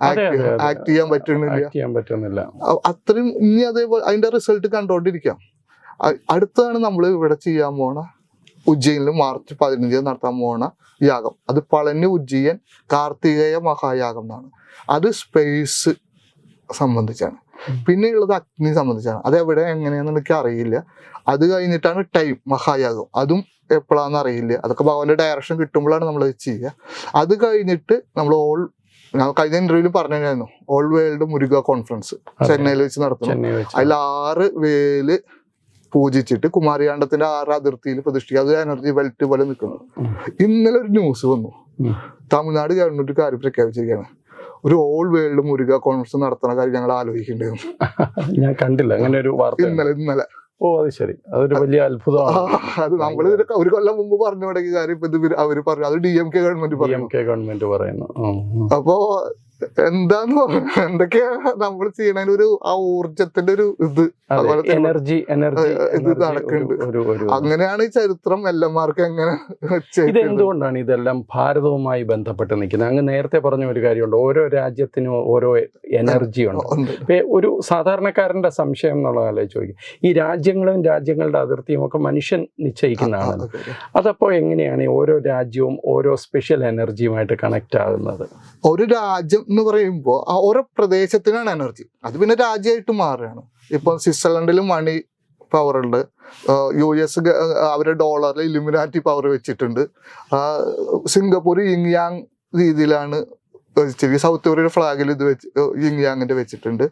ആക്ട് ചെയ്യാൻ പറ്റുന്നില്ല. അത്രയും ഇനി അതേപോലെ അതിന്റെ റിസൾട്ട് കണ്ടോണ്ടിരിക്കാം. അടുത്താണ് നമ്മൾ ഇവിടെ ചെയ്യാൻ പോണ. ഉജ്ജയിനിൽ മാർച്ച് പതിനഞ്ചിന് നടത്താൻ പോകുന്ന യാഗം. അത് പളനി ഉജ്ജയൻ കാർത്തികേയ മഹായാഗം എന്നാണ്. അത് സ്പേസ് സംബന്ധിച്ചാണ്. പിന്നെയുള്ളത് അഗ്നി സംബന്ധിച്ചാണ്. അത് എവിടെ എങ്ങനെയാണെന്ന് എനിക്ക് അറിയില്ല. അത് കഴിഞ്ഞിട്ടാണ് ടൈം മഹായാഗം. അതും എപ്പോഴാണെന്ന് അറിയില്ല. അതൊക്കെ ഭഗവാന്റെ ഡയറക്ഷൻ കിട്ടുമ്പോഴാണ് നമ്മൾ ചെയ്യുക. അത് കഴിഞ്ഞിട്ട് നമ്മൾ ഓൾ ഞാൻ കഴിഞ്ഞ ഇന്റർവ്യൂവിൽ പറഞ്ഞായിരുന്നു ഓൾ വേൾഡ് മുരുക കോൺഫറൻസ് ചെന്നൈയിൽ വെച്ച് നടത്തുന്നു അതിൽ ആറ് വേൽ പൂജിച്ചിട്ട് കുമാരികാണ്ഡത്തിന്റെ ആറ് അതിർത്തിയിൽ പ്രതിഷ്ഠിക്കുക. അത് എനർജി വെൽറ്റ് പോലെ നിൽക്കുന്നു. ഇന്നലെ ഒരു ന്യൂസ് വന്നു. തമിഴ്നാട് ഗവൺമെന്റ് കാര്യം പ്രഖ്യാപിച്ചിരിക്കുകയാണ്. ഒരു ഓൾ വേൾഡ് മുരുക കോൺഫറൻസ് നടത്തുന്ന കാര്യം ഞങ്ങൾ ആലോചിക്കേണ്ടത് ഞാൻ കണ്ടില്ല. അങ്ങനെ ഒരു വാർത്ത ഇന്നലെ ഇന്നലെ. ഓ അത് ശരി. അതൊരു വലിയ അത്ഭുതമാണ്. അത് നമ്മൾ ഒരു കൊല്ലം മുമ്പ് പറഞ്ഞു തുടങ്ങിയ കാര്യം ഇപ്പൊ ഇത് അവർ പറഞ്ഞു. അത് ഡി എം കെ ഗവൺമെന്റ് പറഞ്ഞു ഗവൺമെന്റ് പറയുന്നു. അപ്പോ എന്താന്ന് പറഞ്ഞു എന്തൊക്കെയാ നമ്മൾ ചെയ്യണതിന് ഒരു ആ ഊർജത്തിന്റെ ഒരു ഇത്. എനർജി എനർജി ഇത് നടക്കുന്നുണ്ട്. അങ്ങനെയാണ് ഈ ചരിത്രം എല്ലന്മാർക്ക് എങ്ങനെ ഇത്. എന്തുകൊണ്ടാണ് ഇതെല്ലാം ഭാരതവുമായി ബന്ധപ്പെട്ട് നിൽക്കുന്നത്? അങ്ങ് നേരത്തെ പറഞ്ഞ ഒരു കാര്യമുണ്ട്. ഓരോ രാജ്യത്തിനും ഓരോ എനർജി ഉണ്ട്. ഒരു സാധാരണക്കാരന്റെ സംശയം എന്നുള്ളതല്ലേ ചോദിക്കും ഈ രാജ്യങ്ങളും രാജ്യങ്ങളുടെ അതിർത്തിയും ഒക്കെ മനുഷ്യൻ നിശ്ചയിക്കുന്നതാണ്. അതെ, അതെ. അതപ്പോൾ എങ്ങനെയാണ് ഓരോ രാജ്യവും ഓരോ സ്പെഷ്യൽ എനർജിയുമായിട്ട് കണക്ട് ആകുന്നത്? ഒരു രാജ്യം എന്ന് പറയുമ്പോൾ ആ ഓരോ പ്രദേശത്തിനാണ് എനർജി. അത് പിന്നെ രാജ്യമായിട്ട് മാറുകയാണ്. ഇപ്പൊ സ്വിറ്റ്സർലൻഡിൽ മണി പവർ ഉണ്ട്. യു എസ് അവരുടെ ഡോളറിൽ ഇലുമിനാറ്റി പവർ വെച്ചിട്ടുണ്ട്. സിംഗപ്പൂർ യാങ് രീതിയിലാണ് വെച്ചിരിക്കുന്നത് സൗത്ത് കൊറിയയുടെ ഫ്ലാഗിൽ ഇത് വെച്ച് ഇങ്ങനെ വെച്ചിട്ടുണ്ട്.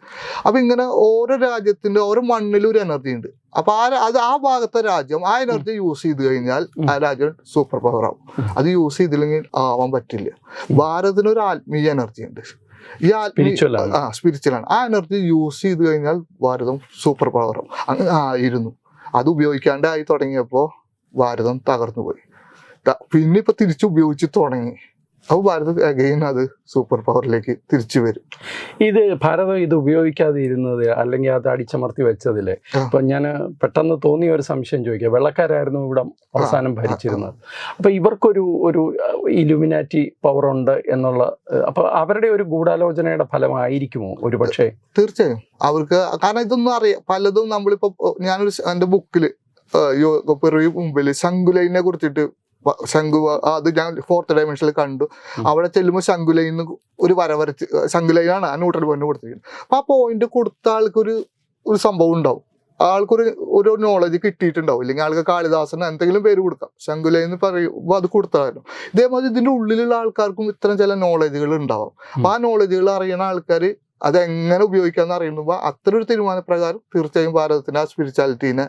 അപ്പൊ ഇങ്ങനെ ഓരോ രാജ്യത്തിന്റെ ഓരോ മണ്ണിലും ഒരു എനർജി ഉണ്ട്. അപ്പൊ ആ അത് ആ ഭാഗത്തെ രാജ്യം ആ എനർജി യൂസ് ചെയ്ത് കഴിഞ്ഞാൽ ആ രാജ്യം സൂപ്പർ പവർ ആവും. അത് യൂസ് ചെയ്തില്ലെങ്കിൽ ആവാൻ പറ്റില്ല. ഭാരതത്തിന് ഒരു ആത്മീയ എനർജി ഉണ്ട്. ഈ ആത്മീയ ആ സ്പിരിച്വൽ ആണ്. ആ എനർജി യൂസ് ചെയ്ത് കഴിഞ്ഞാൽ ഭാരതം സൂപ്പർ പവർ ആവും. അങ്ങനെ ആയിരുന്നു. അത് ഉപയോഗിക്കാണ്ടായി തുടങ്ങിയപ്പോ ഭാരതം തകർന്നു പോയി പിന്നെ ഇപ്പൊ തിരിച്ചു ഉപയോഗിച്ച് തുടങ്ങി. അപ്പൊ ഭാരതം അഗൈൻ അത് സൂപ്പർ പവറിലേക്ക് തിരിച്ചു വരും. ഇത് ഭാരതം ഇത് ഉപയോഗിക്കാതെ ഇരുന്നത് അല്ലെങ്കിൽ അത് അടിച്ചമർത്തി വെച്ചതിൽ അപ്പൊ ഇപ്പൊ ഞാൻ പെട്ടെന്ന് തോന്നിയ ഒരു സംശയം ചോദിക്കുക വെള്ളക്കാരായിരുന്നു ഇവിടെ അവസാനം ഭരിച്ചിരുന്നത്. അപ്പൊ ഇവർക്കൊരു ഒരു ഇലുമിനാറ്റി പവർ ഉണ്ട് എന്നുള്ള അപ്പൊ അവരുടെ ഒരു ഗൂഢാലോചനയുടെ ഫലമായിരിക്കുമോ ഒരു പക്ഷേ തീർച്ചയായും. അവർക്ക് കാരണം ഇതൊന്നും അറിയാം. പലതും നമ്മളിപ്പോ ഞാനൊരു എന്റെ ബുക്കിൽ മുമ്പിൽ ശങ്കുലൈനെ കുറിച്ചിട്ട് ശംഖു അത് ഞാൻ ഫോർത്ത് ഡയമെൻഷനിൽ കണ്ടു. അവിടെ ചെല്ലുമ്പോൾ ശങ്കുലൈന്ന് ഒരു വര വരച്ച് ശങ്കുലൈനാണ് ആ ന്യൂട്രൽ പോയിന്റ് കൊടുത്തിരിക്കുന്നത്. അപ്പൊ ആ പോയിന്റ് കൊടുത്ത ആൾക്കൊരു ഒരു സംഭവം ഉണ്ടാവും. ആൾക്കൊരു ഒരു നോളജ് കിട്ടിയിട്ടുണ്ടാവും. ഇല്ലെങ്കിൽ ആൾക്ക് കാളിദാസന് എന്തെങ്കിലും പേര് കൊടുക്കാം. ശങ്കുലൈന്ന് പറയുമ്പോൾ അത് കൊടുത്തായിരുന്നു ഇതേമാതിരി ഇതിന്റെ ഉള്ളിലുള്ള ആൾക്കാർക്കും ഇത്തരം ചില നോളജുകൾ ഉണ്ടാവും. അപ്പൊ ആ നോളജുകൾ അറിയുന്ന ആൾക്കാർ അത് എങ്ങനെ ഉപയോഗിക്കാന്ന് അറിയുമ്പോൾ അത്ര ഒരു തീരുമാനപ്രകാരം തീർച്ചയായും ഭാരതത്തിന്റെ ആ സ്പിരിച്വാലിറ്റീനെ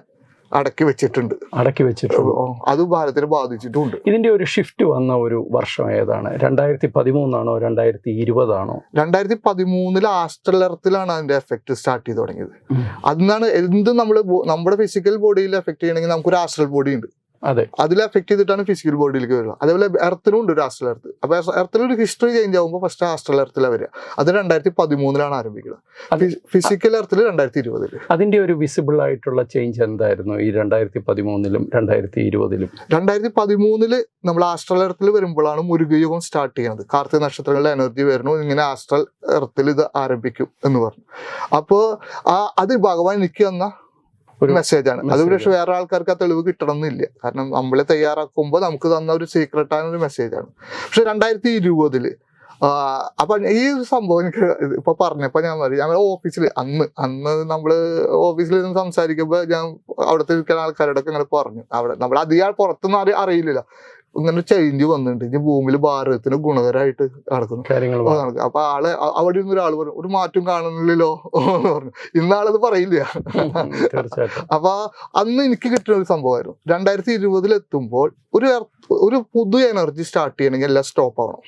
അടക്കി വെച്ചിട്ടുണ്ട്. അടക്കി വെച്ചിട്ടുണ്ട്. അത് ഭാരതത്തിനെ ബാധിച്ചിട്ടുണ്ട്. ഇതിന്റെ ഒരു ഷിഫ്റ്റ് വന്ന ഒരു വർഷം ഏതാണ്? രണ്ടായിരത്തി പതിമൂന്നാണോ രണ്ടായിരത്തി ഇരുപതാണോ രണ്ടായിരത്തി പതിമൂന്നിൽ എർത്തിലാണ് അതിന്റെ എഫക്ട് സ്റ്റാർട്ട് ചെയ്ത് തുടങ്ങിയത്. അതിന്നാണ് അതിനാണ് എന്ത് നമ്മൾ നമ്മുടെ ഫിസിക്കൽ ബോഡിയിൽ എഫക്ട് ചെയ്യണമെങ്കിൽ നമുക്കൊരു ആസ്ട്രൽ ബോഡി ഉണ്ട്. അതിൽ എഫക്ട് ചെയ്തിട്ടാണ് ഫിസിക്കൽ ബോഡിയിലേക്ക് വരുന്നത് അതേപോലെ എർത്തിനും ഉണ്ട് ഒരു ആസ്ട്രൽ എർത്ത് അപ്പൊ എർത്തിൽ ഒരു ഹിസ്റ്ററി ചേഞ്ച് ആകുമ്പോൾ ഫസ്റ്റ് ആസ്ട്രൽ എർത്തിലാണ് വരിക. അത് രണ്ടായിരത്തി പതിമൂന്നിലാണ് ആരംഭിക്കുന്നത് ഫിസിക്കൽ എർത്തിൽ രണ്ടായിരത്തി ഇരുപതിൽ അതിന്റെ ഒരു വിസിബിൾ ആയിട്ടുള്ള ചേഞ്ച് എന്തായിരുന്നു ഈ രണ്ടായിരത്തി പതിമൂന്നിലും രണ്ടായിരത്തി ഇരുപതിലും രണ്ടായിരത്തി പതിമൂന്നിൽ നമ്മൾ ആസ്ട്രൽ എർത്തിൽ വരുമ്പോഴാണ് മുരുകയോഗം സ്റ്റാർട്ട് ചെയ്യുന്നത്. കാർത്തിക നക്ഷത്രങ്ങളിലെ എനർജി വരുന്നു ഇങ്ങനെ ആസ്ട്രൽ എർത്തിൽ ഇത് ആരംഭിക്കും എന്ന് പറഞ്ഞു. അപ്പോൾ ആ അത് ഭഗവാൻ എനിക്ക് തന്ന ഒരു മെസ്സേജ് ആണ്. അത് പക്ഷെ വേറെ ആൾക്കാർക്ക് ആ തെളിവ് കിട്ടണമെന്നില്ല. കാരണം നമ്മളെ തയ്യാറാക്കുമ്പോൾ നമുക്ക് തന്ന ഒരു സീക്രട്ട് ആണ് ഒരു മെസ്സേജ് ആണ്. പക്ഷെ രണ്ടായിരത്തി ഇരുപതിൽ അപ്പൊ ഈ ഒരു സംഭവം എനിക്ക് ഇപ്പൊ പറഞ്ഞപ്പോ ഞാൻ പറയും ഞങ്ങൾ ഓഫീസിൽ അന്ന് അന്ന് നമ്മൾ ഓഫീസിൽ നിന്ന് സംസാരിക്കുമ്പോ ഞാൻ അവിടുത്തെ ഇരിക്കുന്ന ആൾക്കാരോടൊക്കെ ഇങ്ങനെ പറഞ്ഞു. അവിടെ നമ്മൾ അധികം പുറത്തൊന്നും അറി അറിയില്ലല്ലോ. ഇങ്ങനെ ചേഞ്ച് വന്നിട്ടുണ്ട്. ഇനി ഭൂമിയിൽ ഭാരതത്തിന് ഗുണകരമായിട്ട് നടക്കുന്നു. അപ്പൊ ആൾ അവിടെ ഇരുന്ന് ഒരാൾ പറഞ്ഞു ഒരു മാറ്റം കാണുന്നില്ലല്ലോ? എന്ന് പറഞ്ഞു. ഇന്നാളത് പറയില്ല. അപ്പൊ അന്ന് എനിക്ക് കിട്ടുന്ന ഒരു സംഭവമായിരുന്നു. രണ്ടായിരത്തി ഇരുപതിൽ എത്തുമ്പോൾ ഒരു ഒരു പുതു എനർജി സ്റ്റാർട്ട് ചെയ്യണമെങ്കിൽ എല്ലാം സ്റ്റോപ്പ് ആവണം.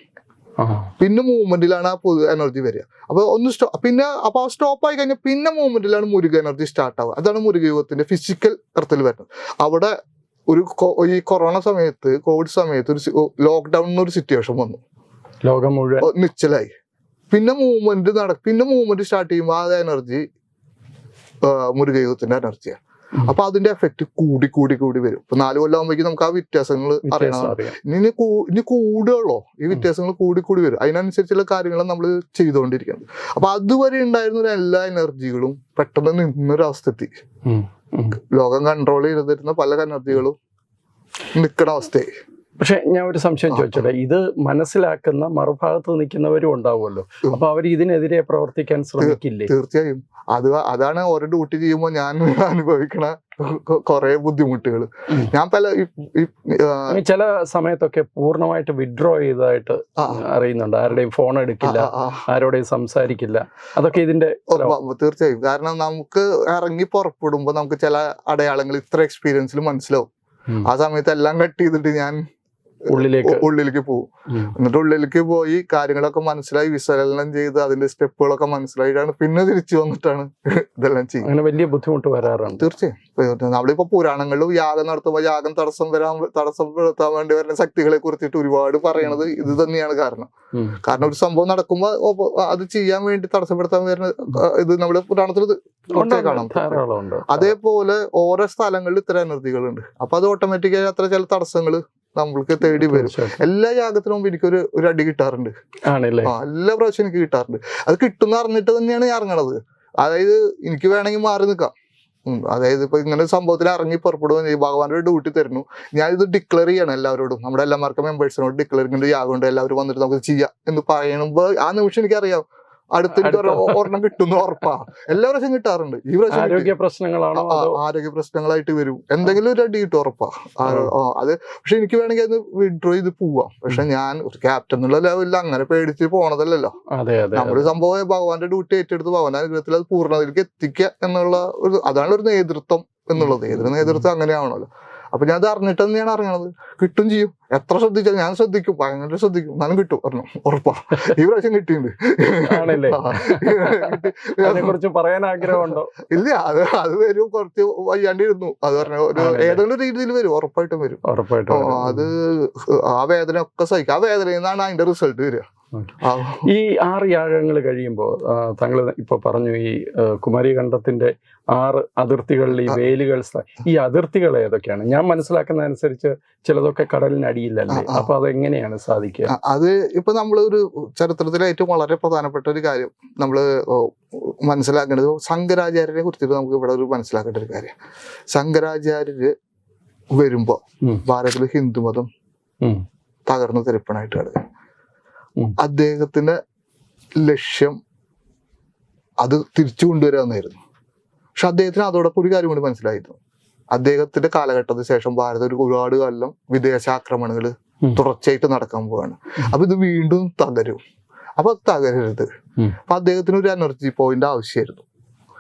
പിന്നെ മൂവ്മെന്റിലാണ് ആ പുതു എനർജി വരിക. അപ്പൊ ഒന്ന് സ്റ്റോ പിന്നെ അപ്പൊ ആ സ്റ്റോപ്പ് ആയി കഴിഞ്ഞാൽ പിന്നെ മൂവ്മെന്റിലാണ് മുരുക എനർജി സ്റ്റാർട്ട് ആവുക. അതാണ് മുരുക യുഗത്തിന്റെ ഫിസിക്കൽ എർത്തിൽ വരുന്നത്. അവിടെ ഒരു ഈ കൊറോണ സമയത്ത് കോവിഡ് സമയത്ത് ഒരു ലോക്ക്ഡൌൺ ഒരു സിറ്റുവേഷൻ വന്നു. ലോകം മുഴുവൻ. നിശ്ചലായി. പിന്നെ മൂവ്മെന്റ് നട പിന്നെ മൂവ്മെന്റ് സ്റ്റാർട്ട് ചെയ്യുമ്പോൾ ആ എനർജി മുരുകയുഗത്തിന്റെ എനർജിയാണ്. അപ്പൊ അതിന്റെ എഫക്ട് കൂടി കൂടി കൂടി വരും. ഇപ്പൊ നാല് കൊല്ലം ആകുമ്പോഴേക്കും നമുക്ക് ആ വ്യത്യാസങ്ങൾ അറിയണം. ഇനി ഇനി കൂടുകയുള്ളോ ഈ വ്യത്യാസങ്ങൾ കൂടി കൂടി വരും. അതിനനുസരിച്ചുള്ള കാര്യങ്ങൾ നമ്മൾ ചെയ്തുകൊണ്ടിരിക്കുന്നത്. അപ്പൊ അതുവരെ ഉണ്ടായിരുന്ന എല്ലാ എനർജികളും പെട്ടെന്ന് നിന്നൊരവസ്ഥ എത്തി. ലോകം കൺട്രോൾ ചെയ്തിരുന്ന പല എനർജികളും നിൽക്കണ അവസ്ഥയായി. പക്ഷെ ഞാൻ ഒരു സംശയം ചോദിച്ചോട്ടെ? ഇത് മനസ്സിലാക്കുന്ന മറുഭാഗത്ത് നിൽക്കുന്നവരും ഉണ്ടാവുമല്ലോ. അപ്പൊ അവർ ഇതിനെതിരെ പ്രവർത്തിക്കാൻ ശ്രമിക്കില്ലേ? തീർച്ചയായും. അത് അതാണ് ഓരോ ഡ്യൂട്ടി ചെയ്യുമ്പോൾ ഞാൻ അനുഭവിക്കണ കുറെ ബുദ്ധിമുട്ടുകൾ ഞാൻ പല ചില സമയത്തൊക്കെ പൂർണമായിട്ട് വിഡ്രോ ചെയ്തതായിട്ട് അറിയുന്നുണ്ട്. ആരുടെയും ഫോൺ എടുക്കില്ല ആരോടെയും സംസാരിക്കില്ല. അതൊക്കെ ഇതിന്റെ തീർച്ചയായും. കാരണം നമുക്ക് ഇറങ്ങി പുറപ്പെടുമ്പോൾ നമുക്ക് ചില അടയാളങ്ങൾ ഇത്ര എക്സ്പീരിയൻസിൽ മനസ്സിലാവും. ആ സമയത്ത് എല്ലാം കട്ട് ചെയ്തിട്ട് ഞാൻ ഉള്ളിലേക്ക്. ഉള്ളിലേക്ക് പോകും എന്നിട്ട് ഉള്ളിലേക്ക് പോയി കാര്യങ്ങളൊക്കെ മനസ്സിലായി വിശകലനം ചെയ്ത് അതിന്റെ സ്റ്റെപ്പുകളൊക്കെ മനസ്സിലായിട്ടാണ് പിന്നെ തിരിച്ചു വന്നിട്ടാണ് ഇതെല്ലാം ചെയ്യുന്നത്. അങ്ങനെ വലിയ ബുദ്ധിമുട്ട് വരാറാണ് തീർച്ചയായും. നമ്മളിപ്പോ പുരാണങ്ങളിലും യാഗം നടത്തുമ്പോൾ യാഗം തടസ്സം വരാൻ തടസ്സപ്പെടുത്താൻ വേണ്ടി വരുന്ന ശക്തികളെ കുറിച്ചിട്ട് ഒരുപാട് പറയണത് ഇത് തന്നെയാണ് കാരണം. കാരണം ഒരു സംഭവം നടക്കുമ്പോൾ അത് ചെയ്യാൻ വേണ്ടി തടസ്സപ്പെടുത്താൻ വരുന്ന ഇത് നമ്മുടെ പുരാണത്തിൽ കാണാം അതേപോലെ ഓരോ സ്ഥലങ്ങളിൽ ഇത്ര എനർജികളുണ്ട്. അപ്പൊ അത് ഓട്ടോമാറ്റിക്കായി അത്ര ചില തടസ്സങ്ങൾ നമ്മൾക്ക് തേടി വരും. എല്ലാ യാഗത്തിനും മുമ്പ് എനിക്കൊരു ഒരു അടി കിട്ടാറുണ്ട്. ആണല്ലേ? ആ എല്ലാ പ്രാവശ്യം എനിക്ക് കിട്ടാറുണ്ട്. അത് കിട്ടുന്ന അറിഞ്ഞിട്ട് തന്നെയാണ് ഞാൻ ഇറങ്ങണത്. അതായത് എനിക്ക് വേണമെങ്കിൽ മാറി നിൽക്കാം. അതായത് ഇപ്പൊ ഇങ്ങനെ സംഭവത്തിൽ ഇറങ്ങി പുറപ്പെടുകയും ചെയ്യും. ഭഗവാന്റെ ഡ്യൂട്ടി തരുന്നു. ഞാൻ ഇത് ഡിക്ലെയർ ചെയ്യണം എല്ലാവരോടും. നമ്മുടെ എല്ലാവർക്കും മെമ്പേഴ്സിനോട് ഡിക്ലെയർ ചെയ്യുന്നുണ്ട് യാഗമുണ്ട് എല്ലാവരും വന്നിട്ട് നമുക്ക് ചെയ്യാം എന്ന് പറയുമ്പോൾ ആ നിമിഷം എനിക്കറിയാം. അടുത്ത് ഒരെണ്ണം കിട്ടും ഉറപ്പാ. എല്ലാ പ്രാവശ്യം കിട്ടാറുണ്ട്. ഈ പ്രാവശ്യം ആരോഗ്യ പ്രശ്നങ്ങളാണോ ആരോഗ്യ പ്രശ്നങ്ങളായിട്ട് വരും. എന്തെങ്കിലും ഒരു അടി കിട്ടും ഉറപ്പാ. അത് പക്ഷെ എനിക്ക് വേണമെങ്കിൽ അത് വിഡ്രോ ചെയ്ത് പോവാം. പക്ഷെ ഞാൻ ഒരു ക്യാപ്റ്റൻ എന്നുള്ള ലെവലിൽ അങ്ങനെ പേടിച്ച് പോണതല്ലല്ലോ. നമ്മുടെ സംഭവം ഭഗവാന്റെ ഡ്യൂട്ടി ഏറ്റെടുത്ത് ഭഗവാന്റെ അനുഗ്രഹത്തിൽ അത് പൂർണതയിലേക്ക് എത്തിക്കുക എന്നുള്ള ഒരു അതാണ് ഒരു നേതൃത്വം എന്നുള്ളത്. ഏതൊരു നേതൃത്വം അങ്ങനെയാണല്ലോ. അപ്പൊ ഞാൻ അത് അറിഞ്ഞിട്ട് തന്നെയാണ് അറിയണത് കിട്ടും ചെയ്യും. എത്ര ശ്രദ്ധിച്ചാൽ ഞാൻ ശ്രദ്ധിക്കും. ഭയങ്കര ശ്രദ്ധിക്കും. എന്നാലും കിട്ടും. പറഞ്ഞു. ഉറപ്പാ. ഈ പ്രാവശ്യം കിട്ടിയിട്ടുണ്ട്. പറയാൻ ആഗ്രഹമുണ്ടോ? ഇല്ല. അത് അത് വരും. കുറച്ച് വയ്യാണ്ടിരുന്നു. അത് പറഞ്ഞ ഒരു ഏതെങ്കിലും രീതിയിൽ വരും. ഉറപ്പായിട്ടും വരും. ഉറപ്പായിട്ടും അത് ആ വേദന ഒക്കെ സഹിക്കും. ആ വേദനയിൽ നിന്നാണ് അതിന്റെ റിസൾട്ട് വരിക. ഈ ആറ് യാഗങ്ങൾ കഴിയുമ്പോൾ താങ്കൾ ഇപ്പോൾ പറഞ്ഞു ഈ കുമാരി കുമാരികണ്ഠത്തിന്റെ ആറ് അതിർത്തികളിൽ ഈ വേലുകൾ ഈ അതിർത്തികൾ ഏതൊക്കെയാണ്? ഞാൻ മനസ്സിലാക്കുന്ന അനുസരിച്ച് ചിലതൊക്കെ കടലിനടിയിലല്ലേ? ആ, ആ. അപ്പൊ അതെങ്ങനെയാണ് സാധിക്കുക? അത് ഇപ്പൊ നമ്മൾ ഒരു ചരിത്രത്തിലെ ഏറ്റവും വളരെ പ്രധാനപ്പെട്ട ഒരു കാര്യം നമ്മൾ മനസ്സിലാക്കേണ്ടത് ശങ്കരാചാര്യരെ കുറിച്ചിട്ട് നമുക്ക് ഇവിടെ ഒരു മനസ്സിലാക്കേണ്ട ഒരു കാര്യം. ശങ്കരാചാര്യര് വരുമ്പോ ഭാരതത്തിൽ ഹിന്ദുമതം തകർന്നു തെരപ്പണായിട്ട് കിടക്കുക. അദ്ദേഹത്തിന്റെ ലക്ഷ്യം അത് തിരിച്ചു കൊണ്ടുവരാമെന്നായിരുന്നു പക്ഷെ അദ്ദേഹത്തിന് അതോടൊപ്പം ഒരു കാര്യം കൂടി മനസ്സിലായിരുന്നു അദ്ദേഹത്തിന്റെ കാലഘട്ടത്തിന് ശേഷം ഭാരതം ഒരു ഒരുപാട് കാലം വിദേശ ആക്രമണങ്ങൾ തുടർച്ചയായിട്ട് നടക്കാൻ പോവാണ്. അപ്പൊ ഇത് വീണ്ടും തകരും. അപ്പൊ അത് തകരരുത്. അപ്പൊ അദ്ദേഹത്തിന് ഒരു എനർജി പോയിന്റ് ആവശ്യമായിരുന്നു.